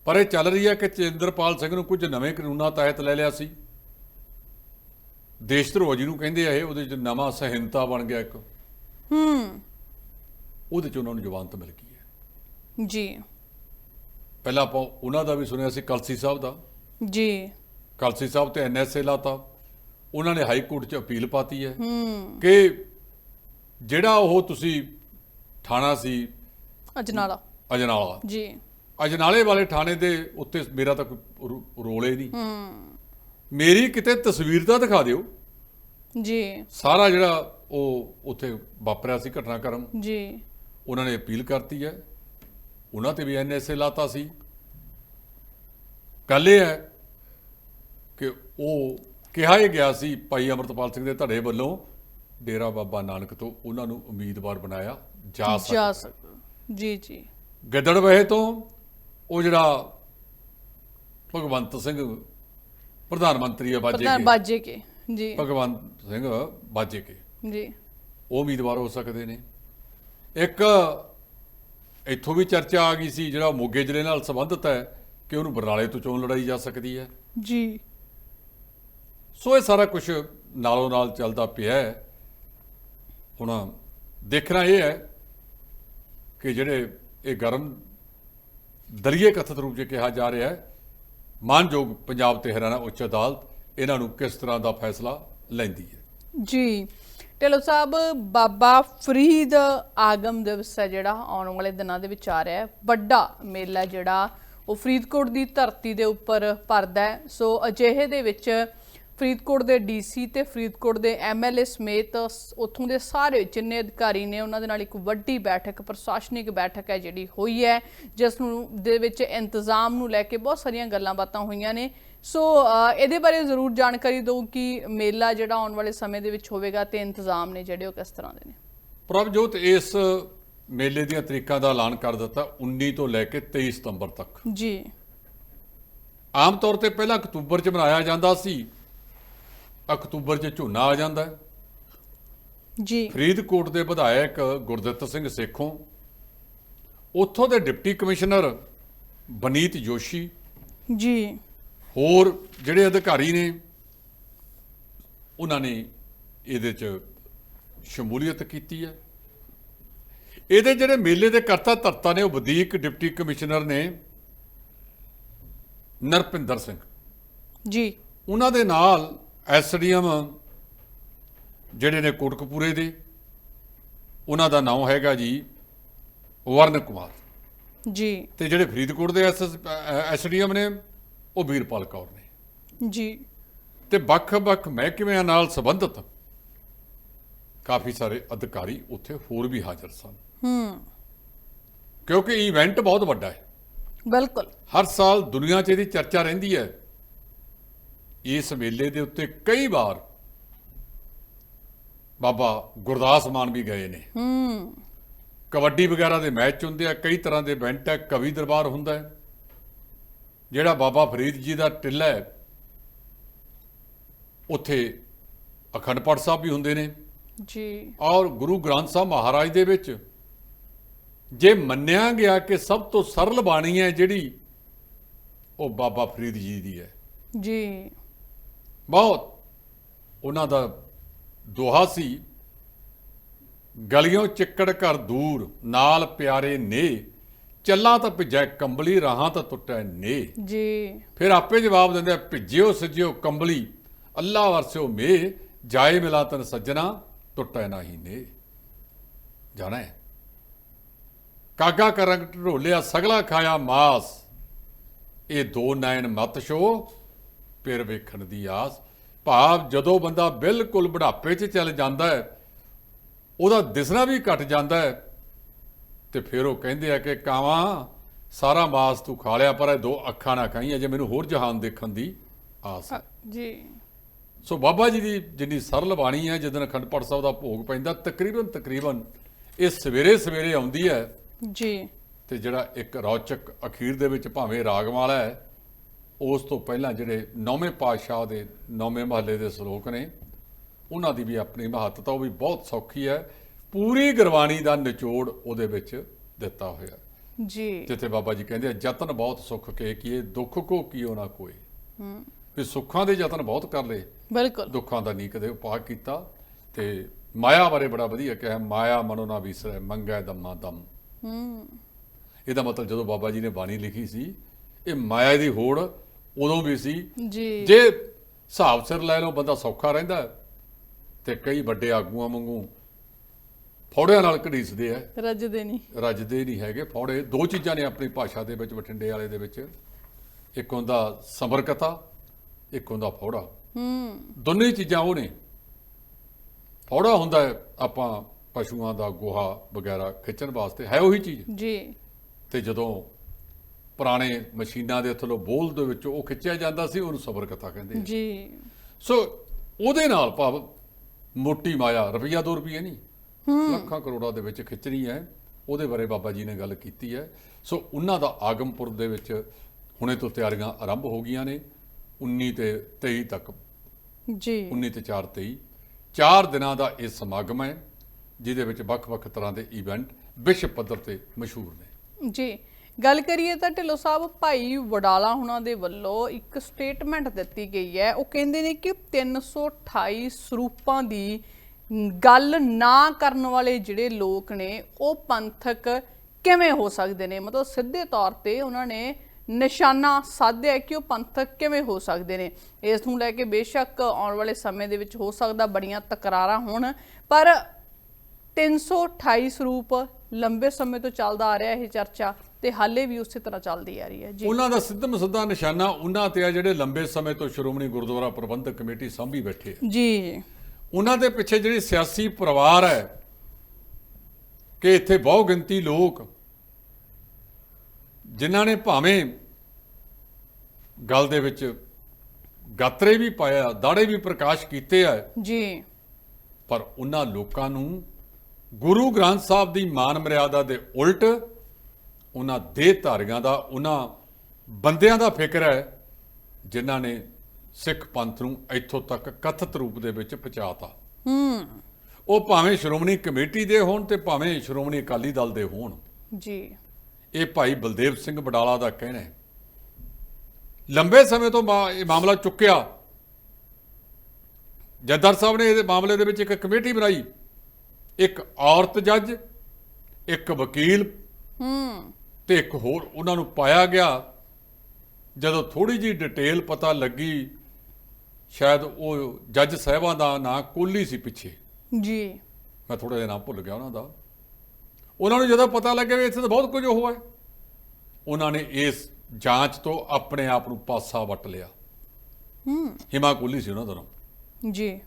S2: ਪਰ ਇਹ ਚੱਲ ਰਹੀ ਹੈ ਕਿ ਚਿੰਦਰਪਾਲ ਸਿੰਘ ਨੂੰ ਕੁਝ ਨਵੇਂ ਕਾਨੂੰਨਾਂ ਤਹਿਤ ਲੈ ਲਿਆ ਸੀ। ਦੇਸ਼ ਧਰੋਹ ਜਿਹਨੂੰ ਕਹਿੰਦੇ ਆ ਇਹ ਉਹਦੇ ਚ ਨਵਾਂ ਸਹਿੰਤਾ ਬਣ ਗਿਆ ਇੱਕ।
S1: ਹੂੰ।
S2: ਉਹਦੇ ਚ ਉਹਨਾਂ ਨੂੰ ਜ਼ਮਾਨਤ ਮਿਲ ਗਈ ਹੈ।
S1: ਜੀ।
S2: ਪਹਿਲਾਂ ਆਪਾਂ ਉਹਨਾਂ ਦਾ ਵੀ ਸੁਣਿਆ ਸੀ ਕਲਸੀ ਸਾਹਿਬ ਦਾ।
S1: ਜੀ।
S2: ਕਲਸੀ ਸਾਹਿਬ ਤੇ ਐਨਐਸਏ ਲਾਤਾ। ਉਹਨਾਂ ਨੇ ਹਾਈ ਕੋਰਟ 'ਚ ਅਪੀਲ ਪਾਤੀ ਹੈ
S1: ਹੂੰ।
S2: ਕਿ ਜਿਹੜਾ ਉਹ ਤੁਸੀਂ ਥਾਣਾ ਸੀ
S1: ਅਜਨਾਲਾ।
S2: ਅਜਨਾਲਾ।
S1: ਜੀ।
S2: ਅਜਨਾਲੇ ਵਾਲੇ ਥਾਣੇ ਦੇ ਉੱਤੇ ਮੇਰਾ ਤਾਂ ਕੋਈ ਰੋਲ ਹੀ ਨਹੀਂ। ਮੇਰੀ ਕਿਤੇ ਤਸਵੀਰ ਤਾਂ ਦਿਖਾ ਦਿਓ।
S1: ਜੀ।
S2: ਸਾਰਾ ਜਿਹੜਾ ਉਹ ਉੱਥੇ ਵਾਪਰਿਆ ਸੀ ਘਟਨਾਕ੍ਰਮ
S1: ਜੀ।
S2: ਉਹਨਾਂ ਨੇ ਅਪੀਲ ਕਰਤੀ ਹੈ। ਉਹਨਾਂ ਤੇ ਵੀ ਐਨਐਸਏ ਲਾਤਾ ਸੀ। ਗੱਲ ਇਹ ਹੈ ਕਿ ਉਹ ਕਿਹਾ ਹੀ ਗਿਆ ਸੀ ਭਾਈ ਅਮਰਤਪਾਲ ਸਿੰਘ ਦੇ ਧੜੇ ਵੱਲੋਂ ਡੇਰਾ ਬਾਬਾ ਨਾਨਕ ਤੋਂ ਉਹਨਾਂ ਨੂੰ ਉਮੀਦਵਾਰ ਬਣਾਇਆ ਜਾ ਸਕਦਾ
S1: ਜਾ ਸਕਦਾ। ਜੀ ਜੀ।
S2: ਗਿੱਦੜਬਾਹੇ ਤੋਂ ਉਹ ਜਿਹੜਾ ਭਗਵੰਤ ਸਿੰਘ ਪ੍ਰਧਾਨ ਮੰਤਰੀ ਆ ਬਾਜੇ
S1: ਪ੍ਰਧਾਨ
S2: ਕੇ
S1: ਬਾਜੇ ਕੇ ਜੀ।
S2: ਭਗਵੰਤ ਸਿੰਘ ਬਾਜੇ ਕੇ
S1: ਜੀ।
S2: ਉਹ ਉਮੀਦਵਾਰ ਹੋ ਸਕਦੇ ਨੇ। ਇੱਕ ਇੱਥੋਂ ਵੀ ਚਰਚਾ ਆ ਗਈ ਸੀ ਜਿਹੜਾ ਮੋਗੇ ਜ਼ਿਲ੍ਹੇ ਨਾਲ ਸੰਬੰਧਿਤ ਹੈ ਕਿ ਉਹਨੂੰ ਬਰਨਾਲੇ ਤੋਂ ਚੋਣ ਲੜਾਈ ਜਾ ਸਕਦੀ ਹੈ।
S1: ਜੀ।
S2: ਸੋ ਇਹ ਸਾਰਾ ਕੁਝ ਨਾਲੋਂ ਨਾਲ ਚੱਲਦਾ ਪਿਆ ਹੈ। ਹੁਣ ਦੇਖਣਾ ਇਹ ਹੈ ਕਿ ਜਿਹੜੇ ਇਹ ਗਰਮ ਦਲੀਏ ਕਥਿਤ ਰੂਪ 'ਚ ਕਿਹਾ ਜਾ ਰਿਹਾ ਹੈ, ਮਾਨਯੋਗ ਪੰਜਾਬ ਤੇ ਹਰਿਆਣਾ ਉੱਚ ਅਦਾਲਤ ਇਹਨਾਂ ਨੂੰ ਕਿਸ ਤਰ੍ਹਾਂ ਦਾ ਫੈਸਲਾ ਲੈਂਦੀ ਹੈ?
S1: ਜੀ, ਢਿੱਲੋਂ ਸਾਹਿਬ, ਬਾਬਾ ਫਰੀਦ ਆਗਮ ਦਿਵਸ ਹੈ ਜਿਹੜਾ, ਆਉਣ ਵਾਲੇ ਦਿਨਾਂ ਦੇ ਵਿੱਚ ਆ ਰਿਹਾ ਹੈ। ਵੱਡਾ ਮੇਲਾ ਜਿਹੜਾ, ਉਹ ਫਰੀਦਕੋਟ ਦੀ ਧਰਤੀ ਦੇ ਉੱਪਰ ਭਰਦਾ ਹੈ। ਸੋ ਅਜਿਹੇ ਦੇ ਵਿੱਚ ਫਰੀਦਕੋਟ ਦੇ ਡੀਸੀ ਤੇ ਫਰੀਦਕੋਟ ਦੇ ਐਮਐਲਏ ਸਮੇਤ ਉੱਥੋਂ ਦੇ ਸਾਰੇ ਜਿੰਨੇ ਅਧਿਕਾਰੀ ਨੇ ਉਹਨਾਂ ਦੇ ਨਾਲ ਇੱਕ ਵੱਡੀ ਬੈਠਕ ਪ੍ਰਸ਼ਾਸਨਿਕ ਬੈਠਕ ਹੈ ਜਿਹੜੀ ਹੋਈ ਹੈ ਜਿਸ ਨੂੰ ਦੇ ਵਿੱਚ ਇੰਤਜ਼ਾਮ ਨੂੰ ਲੈ ਕੇ ਬਹੁਤ ਸਾਰੀਆਂ ਗੱਲਾਂ ਬਾਤਾਂ ਹੋਈਆਂ ਨੇ। ਸੋ ਇਹਦੇ ਬਾਰੇ ਜ਼ਰੂਰ ਜਾਣਕਾਰੀ ਦਿਓ ਕਿ ਮੇਲਾ ਜਿਹੜਾ ਆਉਣ ਵਾਲੇ ਸਮੇਂ ਦੇ ਵਿੱਚ ਹੋਵੇਗਾ ਤੇ ਇੰਤਜ਼ਾਮ ਨੇ ਜਿਹੜੇ ਉਹ ਕਿਸ ਤਰ੍ਹਾਂ ਦੇ ਨੇ।
S2: ਪ੍ਰਭਜੋਤ ਇਸ ਮੇਲੇ ਦੀਆਂ ਤਰੀਕਾਂ ਦਾ ਐਲਾਨ ਕਰ ਦਿੱਤਾ 19 ਤੋਂ ਲੈ ਕੇ 23 ਸਤੰਬਰ ਤੱਕ।
S1: ਜੀ।
S2: ਆਮ ਤੌਰ ਤੇ ਪਹਿਲਾਂ ਅਕਤੂਬਰ 'ਚ ਮਨਾਇਆ ਜਾਂਦਾ ਸੀ ਅਕਤੂਬਰ 'ਚ ਝੋਨਾ ਆ ਜਾਂਦਾ।
S1: ਜੀ।
S2: ਫਰੀਦਕੋਟ ਦੇ ਵਿਧਾਇਕ ਗੁਰਦਿੱਤ ਸਿੰਘ ਸੇਖੋਂ ਉੱਥੋਂ ਦੇ ਡਿਪਟੀ ਕਮਿਸ਼ਨਰ ਬਨੀਤ ਜੋਸ਼ੀ
S1: ਜੀ।
S2: ਹੋਰ ਜਿਹੜੇ ਅਧਿਕਾਰੀ ਨੇ ਉਹਨਾਂ ਨੇ ਇਹਦੇ 'ਚ ਸ਼ਮੂਲੀਅਤ ਕੀਤੀ ਹੈ। ਇਹਦੇ ਜਿਹੜੇ ਮੇਲੇ ਦੇ ਕਰਤਾ ਧਰਤਾ ਨੇ ਉਹ ਵਧੀਕ ਡਿਪਟੀ ਕਮਿਸ਼ਨਰ ਨੇ ਨਰਪਿੰਦਰ ਸਿੰਘ।
S1: ਜੀ।
S2: ਉਹਨਾਂ ਦੇ ਨਾਲ ਐਸਡੀਐਮ ਜਿਹੜੇ ਨੇ ਕੋਟਕਪੂਰੇ ਦੇ ਉਹਨਾਂ ਦਾ ਨਾਮ ਹੈਗਾ ਜੀ ਵਰਨ ਕੁਮਾਰ।
S1: ਜੀ।
S2: ਤੇ ਜਿਹੜੇ ਫਰੀਦਕੋਟ ਦੇ ਐਸਡੀਐਮ ਨੇ ਉਹ ਵੀਰਪਾਲ ਕੌਰ ਨੇ।
S1: ਜੀ।
S2: ਤੇ ਵੱਖ-ਵੱਖ ਮਹਿਕਮਿਆਂ ਨਾਲ ਸੰਬੰਧਿਤ ਕਾਫੀ ਸਾਰੇ ਅਧਿਕਾਰੀ ਉੱਥੇ ਹੋਰ ਵੀ ਹਾਜ਼ਰ ਸਨ।
S1: ਹੂੰ।
S2: ਕਿਉਂਕਿ ਇਵੈਂਟ ਬਹੁਤ ਵੱਡਾ ਹੈ।
S1: ਬਿਲਕੁਲ।
S2: ਹਰ ਸਾਲ ਦੁਨੀਆ 'ਚ ਇਹਦੀ ਚਰਚਾ ਰਹਿੰਦੀ ਹੈ ਇਸ ਮੇਲੇ ਦੇ ਉੱਤੇ ਕਈ ਵਾਰ ਬਾਬਾ ਗੁਰਦਾਸ ਮਾਨ ਵੀ ਗਏ ਨੇ।
S1: ਹੂੰ।
S2: ਕਬੱਡੀ ਵਗੈਰਾ ਦੇ ਮੈਚ ਹੁੰਦੇ ਆ ਕਈ ਤਰ੍ਹਾਂ ਦੇ ਇਵੈਂਟ ਹੈ ਕਵੀ ਦਰਬਾਰ ਹੁੰਦਾ ਹੈ ਜਿਹੜਾ ਬਾਬਾ ਫਰੀਦ ਜੀ ਦਾ ਟਿੱਲਾ ਹੈ ਉੱਥੇ ਅਖੰਡ ਪਾਠ ਸਾਹਿਬ ਵੀ ਹੁੰਦੇ ਨੇ।
S1: ਜੀ।
S2: ਔਰ ਗੁਰੂ ਗ੍ਰੰਥ ਸਾਹਿਬ ਮਹਾਰਾਜ ਦੇ ਵਿੱਚ ਜੇ ਮੰਨਿਆ ਗਿਆ ਕਿ ਸਭ ਤੋਂ ਸਰਲ ਬਾਣੀ ਹੈ ਜਿਹੜੀ ਉਹ ਬਾਬਾ ਫਰੀਦ ਜੀ ਦੀ ਹੈ।
S1: ਜੀ।
S2: ਬਹੁਤ ਉਹਨਾਂ ਦਾ ਦੋਹਾ ਸੀ। ਗਲੀਆਂ ਚਿੱਕੜ ਘਰ ਦੂਰ ਨਾਲ ਪਿਆਰੇ ਨੇ। ਚੱਲਾਂ ਤਾਂ ਭਿੱਜੈ ਕੰਬਲੀ ਰਾਹਾਂ ਤਾਂ ਟੁੱਟੈ ਨੇ।
S1: ਜੀ।
S2: ਫਿਰ ਆਪੇ ਜਵਾਬ ਦਿੰਦੇ ਭਿੱਜਿਓ ਸਜਿਓ ਕੰਬਲੀ ਅੱਲਾ ਵਰਸਿਓ ਮੇ ਜਾਏ ਮਿਲਾ ਤਨ ਸੱਜਣਾ ਟੁੱਟੈ ਨਾਹੀ ਨੇ। ਜਾਣਾ? ਹੈ ਕਾਗਾ ਕਰ ਰੰਗ ਢੋਲਿਆ ਸਗਲਾ ਖਾਇਆ ਮਾਸ। ਇਹ ਦੋ ਨੈਣ ਮਤ ਛੋ ਫਿਰ ਵੇਖਣ ਦੀ ਆਸ। ਭਾਵ ਜਦੋਂ ਬੰਦਾ ਬਿਲਕੁਲ ਬੁਢਾਪੇ 'ਚ ਚੱਲ ਜਾਂਦਾ ਹੈ ਉਹਦਾ ਦਿਸਣਾ ਵੀ ਘਟ ਜਾਂਦਾ ਹੈ ਤੇ ਫਿਰ ਉਹ ਕਹਿੰਦੇ ਆ ਕਿ ਕਾਵਾਂ ਸਾਰਾ ਮਾਸ ਤੂੰ ਖਾ ਲਿਆ ਪਰ ਇਹ ਦੋ ਅੱਖਾਂ ਨਾ ਖਾਈ ਅਜੇ ਮੈਨੂੰ ਹੋਰ ਜਹਾਨ ਦੇਖਣ ਦੀ ਆਸ ਹੈ।
S1: ਜੀ।
S2: ਸੋ ਬਾਬਾ ਜੀ ਦੀ ਜਿੰਨੀ ਸਰਲ ਬਾਣੀ ਹੈ ਜਦੋਂ ਅਖੰਡ ਪਾਠ ਸਾਹਿਬ ਦਾ ਭੋਗ ਪੈਂਦਾ ਤਕਰੀਬਨ ਤਕਰੀਬਨ ਇਹ ਸਵੇਰੇ ਸਵੇਰੇ ਆਉਂਦੀ ਹੈ।
S1: ਜੀ।
S2: ਤੇ ਜਿਹੜਾ ਇੱਕ ਰੌਚਕ ਅਖੀਰ ਦੇ ਵਿੱਚ ਭਾਵੇਂ ਰਾਗਮਾਲਾ ਹੈ ਉਸ ਤੋਂ ਪਹਿਲਾਂ ਜਿਹੜੇ ਨੌਵੇਂ ਪਾਤਸ਼ਾਹ ਦੇ ਨੌਵੇਂ ਮਹੱਲੇ ਦੇ ਸ਼ਲੋਕ ਨੇ ਉਹਨਾਂ ਦੀ ਵੀ ਆਪਣੀ ਮਹੱਤਤਾ ਉਹ ਵੀ ਬਹੁਤ ਸੌਖੀ ਹੈ। ਪੂਰੀ ਗੁਰਬਾਣੀ ਦਾ ਨਿਚੋੜ ਉਹਦੇ ਵਿੱਚ ਦਿੱਤਾ ਹੋਇਆ
S1: ਜੀ।
S2: ਜਿੱਥੇ ਬਾਬਾ ਜੀ ਕਹਿੰਦੇ ਆ ਯਤਨ ਬਹੁਤ ਸੁੱਖ ਕੇ ਕੀਏ ਦੁੱਖ ਕੋ ਕੀਓ ਨਾ ਕੋਈ ਵੀ ਸੁੱਖਾਂ ਦੇ ਯਤਨ ਬਹੁਤ ਕਰ ਲਏ।
S1: ਬਿਲਕੁਲ।
S2: ਦੁੱਖਾਂ ਦਾ ਨਹੀਂ ਕਦੇ ਉਪਾਅ ਕੀਤਾ ਤੇ ਮਾਇਆ ਬਾਰੇ ਬੜਾ ਵਧੀਆ ਕਿਹਾ ਮਾਇਆ ਮਨੋ ਨਾ ਵਿਸਰੈ ਮੰਗੈ ਦਮਾ ਦਮ।
S1: ਹੂੰ।
S2: ਇਹਦਾ ਮਤਲਬ ਜਦੋਂ ਬਾਬਾ ਜੀ ਨੇ ਬਾਣੀ ਲਿਖੀ ਸੀ ਇਹ ਮਾਇਆ ਦੀ ਹੋੜ ਉਦੋਂ ਵੀ ਸੀ।
S1: ਜੀ।
S2: ਜੇ ਹਿਸਾਬ ਸਿਰ ਲੈ ਲਓ ਬੰਦਾ ਸੌਖਾ ਰਹਿੰਦਾ ਤੇ ਕਈ ਵੱਡੇ ਆਗੂਆਂ ਵਾਂਗੂ ਫੌੜਿਆਂ ਨਾਲ ਘੜੀਸਦੇ ਆ।
S1: ਰੱਜਦੇ ਨਹੀਂ।
S2: ਰੱਜਦੇ ਨਹੀਂ ਹੈਗੇ। ਫੌੜੇ ਦੋ ਚੀਜ਼ਾਂ ਨੇ ਆਪਣੀ ਭਾਸ਼ਾ ਦੇ ਵਿੱਚ ਬਠਿੰਡੇ ਵਾਲੇ ਦੇ ਵਿੱਚ। ਇੱਕ ਹੁੰਦਾ ਸਮਰਕਤਾ ਇੱਕ ਹੁੰਦਾ ਫੌੜਾ।
S1: ਹੂੰ।
S2: ਦੋਨੇ ਚੀਜ਼ਾਂ ਉਹ ਨੇ। ਫੌੜਾ ਹੁੰਦਾ ਆਪਾਂ ਪਸ਼ੂਆਂ ਦਾ ਗੋਹਾ ਵਗੈਰਾ ਖਿੱਚਣ ਵਾਸਤੇ। ਹੈ ਉਹੀ ਚੀਜ਼।
S1: ਜੀ।
S2: ਤੇ ਜਦੋਂ ਪੁਰਾਣੇ ਮਸ਼ੀਨਾਂ ਦੇ ਥੱਲੋਂ ਬੋਲ ਦੇ ਵਿੱਚੋਂ ਉਹ ਖਿੱਚਿਆ ਜਾਂਦਾ ਸੀ ਉਹਨੂੰ ਸਬਰਕਤਾ ਕਹਿੰਦੇ ਆ।
S1: ਜੀ।
S2: ਸੋ ਉਹਦੇ ਨਾਲ ਭਾਵ ਮੋਟੀ ਮਾਇਆ ਰੁਪਈਆ 2 ਰੁਪਏ ਨਹੀਂ ਲੱਖਾਂ ਕਰੋੜਾਂ ਦੇ ਵਿੱਚ ਖਿੱਚਣੀ ਹੈ ਉਹਦੇ ਬਾਰੇ ਬਾਬਾ ਜੀ ਨੇ ਗੱਲ ਕੀਤੀ ਹੈ। ਸੋ ਉਹਨਾਂ ਦਾ ਆਗਮਪੁਰ ਦੇ ਵਿੱਚ ਹੁਣੇ ਤੋਂ ਤਿਆਰੀਆਂ ਆਰੰਭ ਹੋ ਗਈਆਂ ਨੇ 19 ਤੇ 23 ਤੱਕ।
S1: ਜੀ।
S2: 19 ਤੇ 4 23 ਚਾਰ ਦਿਨਾਂ ਦਾ ਇਹ ਸਮਾਗਮ ਹੈ ਜਿਹਦੇ ਵਿੱਚ ਵੱਖ-ਵੱਖ ਤਰ੍ਹਾਂ ਦੇ ਇਵੈਂਟ ਵਿਸ਼ਵ ਪੱਧਰ ਤੇ ਮਸ਼ਹੂਰ ਨੇ।
S1: ਜੀ। ਗੱਲ ਕਰੀਏ ਤਾਂ ਢਿੱਲੋਂ ਸਾਹਿਬ, ਭਾਈ ਵਡਾਲਾ ਹੁਣਾਂ ਦੇ ਵੱਲੋਂ ਇੱਕ ਸਟੇਟਮੈਂਟ ਦਿੱਤੀ ਗਈ ਹੈ। ਉਹ ਕਹਿੰਦੇ ਨੇ ਕਿ 328 ਸਰੂਪਾਂ ਦੀ ਗੱਲ ਨਾ ਕਰਨ ਵਾਲੇ ਜਿਹੜੇ ਲੋਕ ਨੇ, ਉਹ ਪੰਥਕ ਕਿਵੇਂ ਹੋ ਸਕਦੇ ਨੇ? ਮਤਲਬ ਸਿੱਧੇ ਤੌਰ ਤੇ ਉਹਨਾਂ ਨੇ ਨਿਸ਼ਾਨਾ ਸਾਧਿਆ ਕਿ ਉਹ ਪੰਥਕ ਕਿਵੇਂ ਹੋ ਸਕਦੇ ਨੇ। ਇਸ ਨੂੰ ਲੈ ਕੇ ਬੇਸ਼ੱਕ ਆਉਣ ਵਾਲੇ ਸਮੇਂ ਦੇ ਵਿੱਚ ਹੋ ਸਕਦਾ ਬੜੀਆਂ ਤਕਰਾਰਾਂ ਹੋਣ, ਪਰ 328 ਸਰੂਪ ਲੰਬੇ ਸਮੇਂ ਤੋਂ ਚੱਲਦਾ ਆ ਰਿਹਾ ਇਹ ਚਰਚਾ। ਤੇ ਹਾਲੇ ਵੀ ਉਸੇ ਤਰ੍ਹਾਂ ਚੱਲਦੀ ਆ ਰਹੀ ਹੈ ਜੀ।
S2: ਉਹਨਾਂ ਦਾ ਸਿੱਧਮ ਸਿੱਧਾ ਨਿਸ਼ਾਨਾ ਉਹਨਾਂ ਤੇ ਆ ਜਿਹੜੇ ਲੰਬੇ ਸਮੇਂ ਤੋਂ ਸ਼੍ਰੋਮਣੀ ਗੁਰਦੁਆਰਾ ਪ੍ਰਬੰਧਕ ਕਮੇਟੀ ਸਾਂਭੀ ਬੈਠੇ ਆ।
S1: ਜੀ।
S2: ਉਹਨਾਂ ਦੇ ਪਿੱਛੇ ਜਿਹੜੀ ਸਿਆਸੀ ਪਰਿਵਾਰ ਹੈ ਕਿ ਇੱਥੇ ਬਹੁ ਗਿਣਤੀ ਲੋਕ ਜਿਨ੍ਹਾਂ ਨੇ ਭਾਵੇਂ ਗੱਲ ਦੇ ਵਿੱਚ ਗਾਤਰੇ ਵੀ ਪਾਇਆ ਦਾੜੇ ਵੀ ਪ੍ਰਕਾਸ਼ ਕੀਤੇ ਆ
S1: ਜੀ।
S2: ਪਰ ਉਹਨਾਂ ਲੋਕਾਂ ਨੂੰ ਗੁਰੂ ਗ੍ਰੰਥ ਸਾਹਿਬ ਦੀ ਮਾਨ ਮਰਿਆਦਾ ਦੇ ਉਲਟ ਉਹਨਾਂ ਦੇਹ ਧਾਰੀਆਂ ਦਾ ਉਹਨਾਂ ਬੰਦਿਆਂ ਦਾ ਫਿਕਰ ਹੈ ਜਿਨ੍ਹਾਂ ਨੇ ਸਿੱਖ ਪੰਥ ਨੂੰ ਇੱਥੋਂ ਤੱਕ ਕਥਿਤ ਰੂਪ ਦੇ ਵਿੱਚ ਪਹੁੰਚਾਤਾ।
S1: ਹੂੰ।
S2: ਉਹ ਭਾਵੇਂ ਸ਼੍ਰੋਮਣੀ ਕਮੇਟੀ ਦੇ ਹੋਣ ਤੇ ਭਾਵੇਂ ਸ਼੍ਰੋਮਣੀ ਅਕਾਲੀ ਦਲ ਦੇ ਹੋਣ।
S1: ਜੀ।
S2: ਇਹ ਭਾਈ ਬਲਦੇਵ ਸਿੰਘ ਬਡਾਲਾ ਦਾ ਕਹਿਣਾ ਹੈ। ਲੰਬੇ ਸਮੇਂ ਤੋਂ ਇਹ ਮਾਮਲਾ ਚੁੱਕਿਆ। ਜੱਦਰ ਸਾਹਿਬ ਨੇ ਇਹਦੇ ਮਾਮਲੇ ਦੇ ਵਿੱਚ ਇੱਕ ਕਮੇਟੀ ਬਣਾਈ। ਇੱਕ ਔਰਤ ਜੱਜ ਇੱਕ ਵਕੀਲ।
S1: ਹੂੰ।
S2: ਤੇ ਇੱਕ ਹੋਰ ਉਹਨਾਂ ਨੂੰ ਪਾਇਆ ਗਿਆ। ਜਦੋਂ ਥੋੜੀ ਜੀ ਡਿਟੇਲ ਪਤਾ ਲੱਗੀ ਸ਼ਾਇਦ ਉਹ ਜੱਜ ਸਾਹਿਬਾਂ ਦਾ ਨਾਂ ਕੋਹਲੀ ਸੀ ਪਿੱਛੇ।
S1: ਜੀ।
S2: ਮੈਂ ਥੋੜਾ ਜਿਹਾ ਨਾਮ ਭੁੱਲ ਗਿਆ ਉਹਨਾਂ ਦਾ। ਉਹਨਾਂ ਨੂੰ ਜਦੋਂ ਪਤਾ ਲੱਗਿਆ ਵੀ ਇੱਥੇ ਤਾਂ ਬਹੁਤ ਕੁਝ ਉਹ ਹੈ ਉਹਨਾਂ ਨੇ ਇਸ ਜਾਂਚ ਤੋਂ ਆਪਣੇ ਆਪ ਨੂੰ ਪਾਸਾ ਵੱਟ ਲਿਆ।
S1: ਹੂੰ।
S2: ਹਿਮਾ ਕੋਹਲੀ ਸੀ ਉਹਨਾਂ ਦਾ ਨਾਮ।
S1: ਜੀ।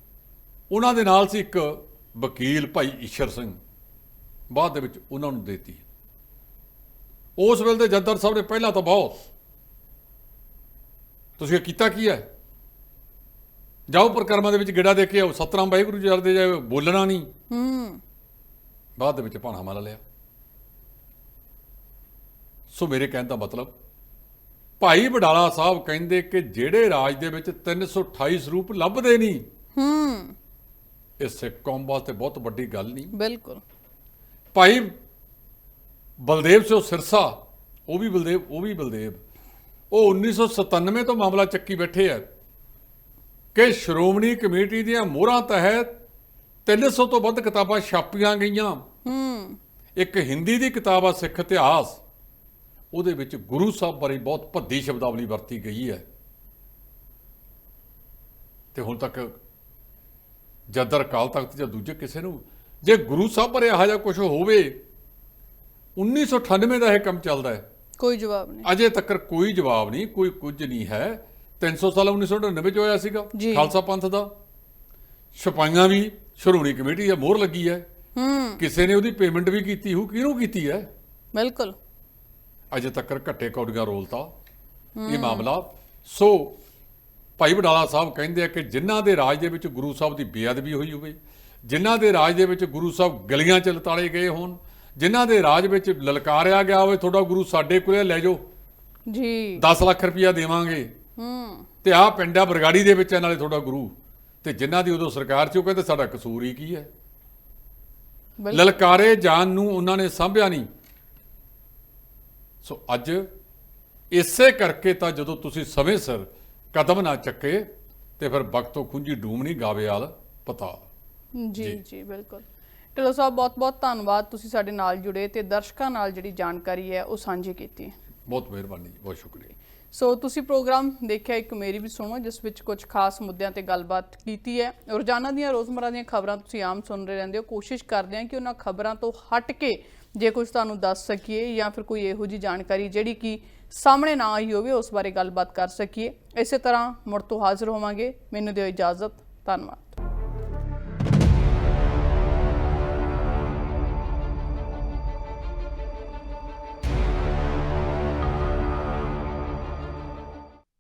S2: ਉਹਨਾਂ ਦੇ ਨਾਲ ਸੀ ਇੱਕ ਵਕੀਲ ਭਾਈ ਈਸ਼ਰ ਸਿੰਘ। ਬਾਅਦ ਦੇ ਵਿੱਚ ਉਹਨਾਂ ਨੂੰ ਦੇਤੀ। ਉਸ ਵੇਲੇ ਦੇ ਜੱਦਰ ਸਾਹਿਬ ਨੇ ਪਹਿਲਾਂ ਤਾਂ ਬਹੁਤ। ਤੁਸੀਂ ਇਹ ਕੀਤਾ ਕੀ ਹੈ? ਜਾਓ ਪ੍ਰਕਰਮਾਂ ਦੇ ਵਿੱਚ ਗੇੜਾ ਦੇ ਕੇ ਆਓ। ਸਤਨਾਮ ਵਾਹਿਗੁਰੂ ਜੀ ਦੇ ਜਾਏ ਬੋਲਣਾ ਨਹੀਂ।
S1: ਹੂੰ।
S2: ਬਾਅਦ ਦੇ ਵਿੱਚ ਭਾਣਾ ਮਾਰ ਲਿਆ। ਸੋ ਮੇਰੇ ਕਹਿਣ ਦਾ ਮਤਲਬ ਭਾਈ ਵਡਾਲਾ ਸਾਹਿਬ ਕਹਿੰਦੇ ਕਿ ਜਿਹੜੇ ਰਾਜ ਦੇ ਵਿੱਚ 328 ਸਰੂਪ ਲੱਭਦੇ ਨਹੀਂ
S1: ਹੂੰ।
S2: ਇਹ ਸਿੱਖ ਕੌਮ ਵਾਸਤੇ ਬਹੁਤ ਵੱਡੀ ਗੱਲ ਨਹੀਂ।
S1: ਬਿਲਕੁਲ।
S2: ਭਾਈ ਬਲਦੇਵ ਸਿੰਘ ਸਿਰਸਾ ਉਹ ਵੀ ਬਲਦੇਵ ਉਹ ਵੀ ਬਲਦੇਵ। ਉਹ 1997 ਤੋਂ ਮਾਮਲਾ ਚੱਕੀ ਬੈਠੇ ਆ ਕਿ ਸ਼੍ਰੋਮਣੀ ਕਮੇਟੀ ਦੀਆਂ ਮੋਹਰਾਂ ਤਹਿਤ 300 ਤੋਂ ਵੱਧ ਕਿਤਾਬਾਂ ਛਾਪੀਆਂ ਗਈਆਂ।
S1: ਹੂੰ।
S2: ਇੱਕ ਹਿੰਦੀ ਦੀ ਕਿਤਾਬ ਆ ਸਿੱਖ ਇਤਿਹਾਸ ਉਹਦੇ ਵਿੱਚ ਗੁਰੂ ਸਾਹਿਬ ਬਾਰੇ ਬਹੁਤ ਭੱਦੀ ਸ਼ਬਦਾਵਲੀ ਵਰਤੀ ਗਈ ਹੈ। ਤੇ ਹੁਣ ਤੱਕ ਜਦਰ ਕਾਲ ਤਖਤ ਜਾਂ ਦੂਜੇ ਕਿਸੇ ਨੂੰ ਜੇ ਗੁਰੂ ਸਾਹਿਬ ਬਾਰੇ ਇਹੋ ਜਿਹਾ ਕੁਝ ਹੋਵੇ 1998 ਦਾ ਇਹ ਕੰਮ ਚੱਲਦਾ ਹੈ।
S1: ਕੋਈ ਜਵਾਬ ਨਹੀਂ।
S2: ਅਜੇ ਤੱਕ ਕੋਈ ਜਵਾਬ ਨਹੀਂ ਕੋਈ ਕੁਝ ਨਹੀਂ ਹੈ। 300 ਸਾਲ 1999 ਚ ਹੋਇਆ ਸੀਗਾ। ਖਾਲਸਾ ਪੰਥ ਦਾ। ਛਪਾਈਆਂ ਵੀ ਸ਼੍ਰੋਮਣੀ ਕਮੇਟੀ ਆ ਮੋਹਰ ਲੱਗੀ ਹੈ।
S1: ਹੂੰ।
S2: ਕਿਸੇ ਨੇ ਉਹਦੀ ਪੇਮੈਂਟ ਵੀ ਕੀਤੀ ਹੋ ਕਿਹਨੂੰ ਕੀਤੀ ਹੈ?
S1: ਬਿਲਕੁਲ।
S2: ਅਜੇ ਤੱਕ ਘੱਟੇ ਕੌਡੀਆਂ ਰੋਲਤਾ। ਇਹ ਮਾਮਲਾ ਸੋ ਭਾਈ ਵਡਾਲਾ ਸਾਹਿਬ ਕਹਿੰਦੇ ਆ ਕਿ ਜਿਨ੍ਹਾਂ ਦੇ ਰਾਜ ਦੇ ਵਿੱਚ ਗੁਰੂ ਸਾਹਿਬ ਦੀ ਬੇਅਦਬੀ ਹੋਈ ਹੋਵੇ ਜਿਨ੍ਹਾਂ ਦੇ ਰਾਜ ਦੇ ਵਿੱਚ ਗੁਰੂ ਸਾਹਿਬ ਗਲੀਆਂ 'ਚ ਲਤਾੜੇ ਗਏ ਹੋਣ ਜਿਨ੍ਹਾਂ ਦੇ ਰਾਜ ਵਿੱਚ ਲਲਕਾਰਿਆ ਗਿਆ ਹੋਵੇ ਤੁਹਾਡਾ ਗੁਰੂ ਸਾਡੇ ਕੋਲੇ ਲੈ ਜਾਓ।
S1: ਜੀ।
S2: 10 ਲੱਖ ਰੁਪਇਆ ਦੇਵਾਂਗੇ।
S1: ਹੂੰ।
S2: ਤੇ ਆਹ ਪਿੰਡਾ ਬਰਗਾੜੀ ਦੇ ਵਿੱਚ ਨਾਲੇ ਤੁਹਾਡਾ ਗੁਰੂ। ਤੇ ਜਿਨ੍ਹਾਂ ਦੀ ਉਦੋਂ ਸਰਕਾਰ 'ਚ ਉਹ ਕਹਿੰਦੇ ਸਾਡਾ ਕਸੂਰ ਹੀ ਕੀ ਹੈ? ਲਲਕਾਰੇ ਜਾਨ ਨੂੰ ਉਹਨਾਂ ਨੇ ਸਾਂਭਿਆ ਨਹੀਂ। ਸੋ ਅੱਜ ਇਸੇ ਕਰਕੇ ਤਾਂ ਜਦੋਂ ਤੁਸੀਂ ਸਮੇਂ ਸਿਰ ਕਦਮ ਨਾ ਚੱਕੇ ਤੇ ਫਿਰ ਵਕਤੋਂ ਖੁੰਝੀ ਡੂਮਣੀ ਗਾਵੇਆਲ ਪਤਾ
S1: ਜੀ। ਜੀ ਬਿਲਕੁਲ। ਢਿੱਲੋਂ ਸਾਹਿਬ ਬਹੁਤ ਬਹੁਤ ਧੰਨਵਾਦ ਤੁਸੀਂ ਸਾਡੇ ਨਾਲ ਜੁੜੇ ਤੇ ਦਰਸ਼ਕਾਂ ਨਾਲ ਜਿਹੜੀ ਜਾਣਕਾਰੀ ਹੈ ਉਹ ਸਾਂਝੀ ਕੀਤੀ।
S2: ਬਹੁਤ ਮਿਹਰਬਾਨੀ ਬਹੁਤ ਸ਼ੁਕਰੀਆ।
S1: ਸੋ ਤੁਸੀਂ ਪ੍ਰੋਗਰਾਮ ਦੇਖਿਆ ਇੱਕ ਮੇਰੀ ਵੀ ਸੁਣੋ ਜਿਸ ਵਿੱਚ ਕੁਝ ਖਾਸ ਮੁੱਦਿਆਂ ਤੇ ਗੱਲਬਾਤ ਕੀਤੀ ਹੈ। ਰੋਜ਼ਾਨਾ ਦੀਆਂ ਰੋਜ਼ਮਰਾ ਦੀਆਂ ਖਬਰਾਂ ਤੁਸੀਂ ਆਮ ਸੁਣ ਰਹੇ ਰਹਿੰਦੇ ਹੋ। ਕੋਸ਼ਿਸ਼ ਕਰਦੇ ਹਾਂ ਕਿ ਉਹਨਾਂ ਖਬਰਾਂ ਤੋਂ ਹਟ ਕੇ ਜੇ ਕੁਝ ਤੁਹਾਨੂੰ ਦੱਸ ਸਕੀਏ ਜਾਂ ਫਿਰ ਕੋਈ ਇਹੋ ਜੀ ਜਾਣਕਾਰੀ ਜਿਹੜੀ ਕਿ ਸਾਹਮਣੇ ਨਾ ਆਈ ਹੋਵੇ ਉਸ ਬਾਰੇ ਗੱਲਬਾਤ ਕਰ ਸਕੀਏ। ਇਸੇ ਤਰ੍ਹਾਂ ਮੁੜ ਤੋਂ ਹਾਜ਼ਰ ਹੋਵਾਂਗੇ। ਮੈਨੂੰ ਦਿਓ ਇਜਾਜ਼ਤ। ਧੰਨਵਾਦ।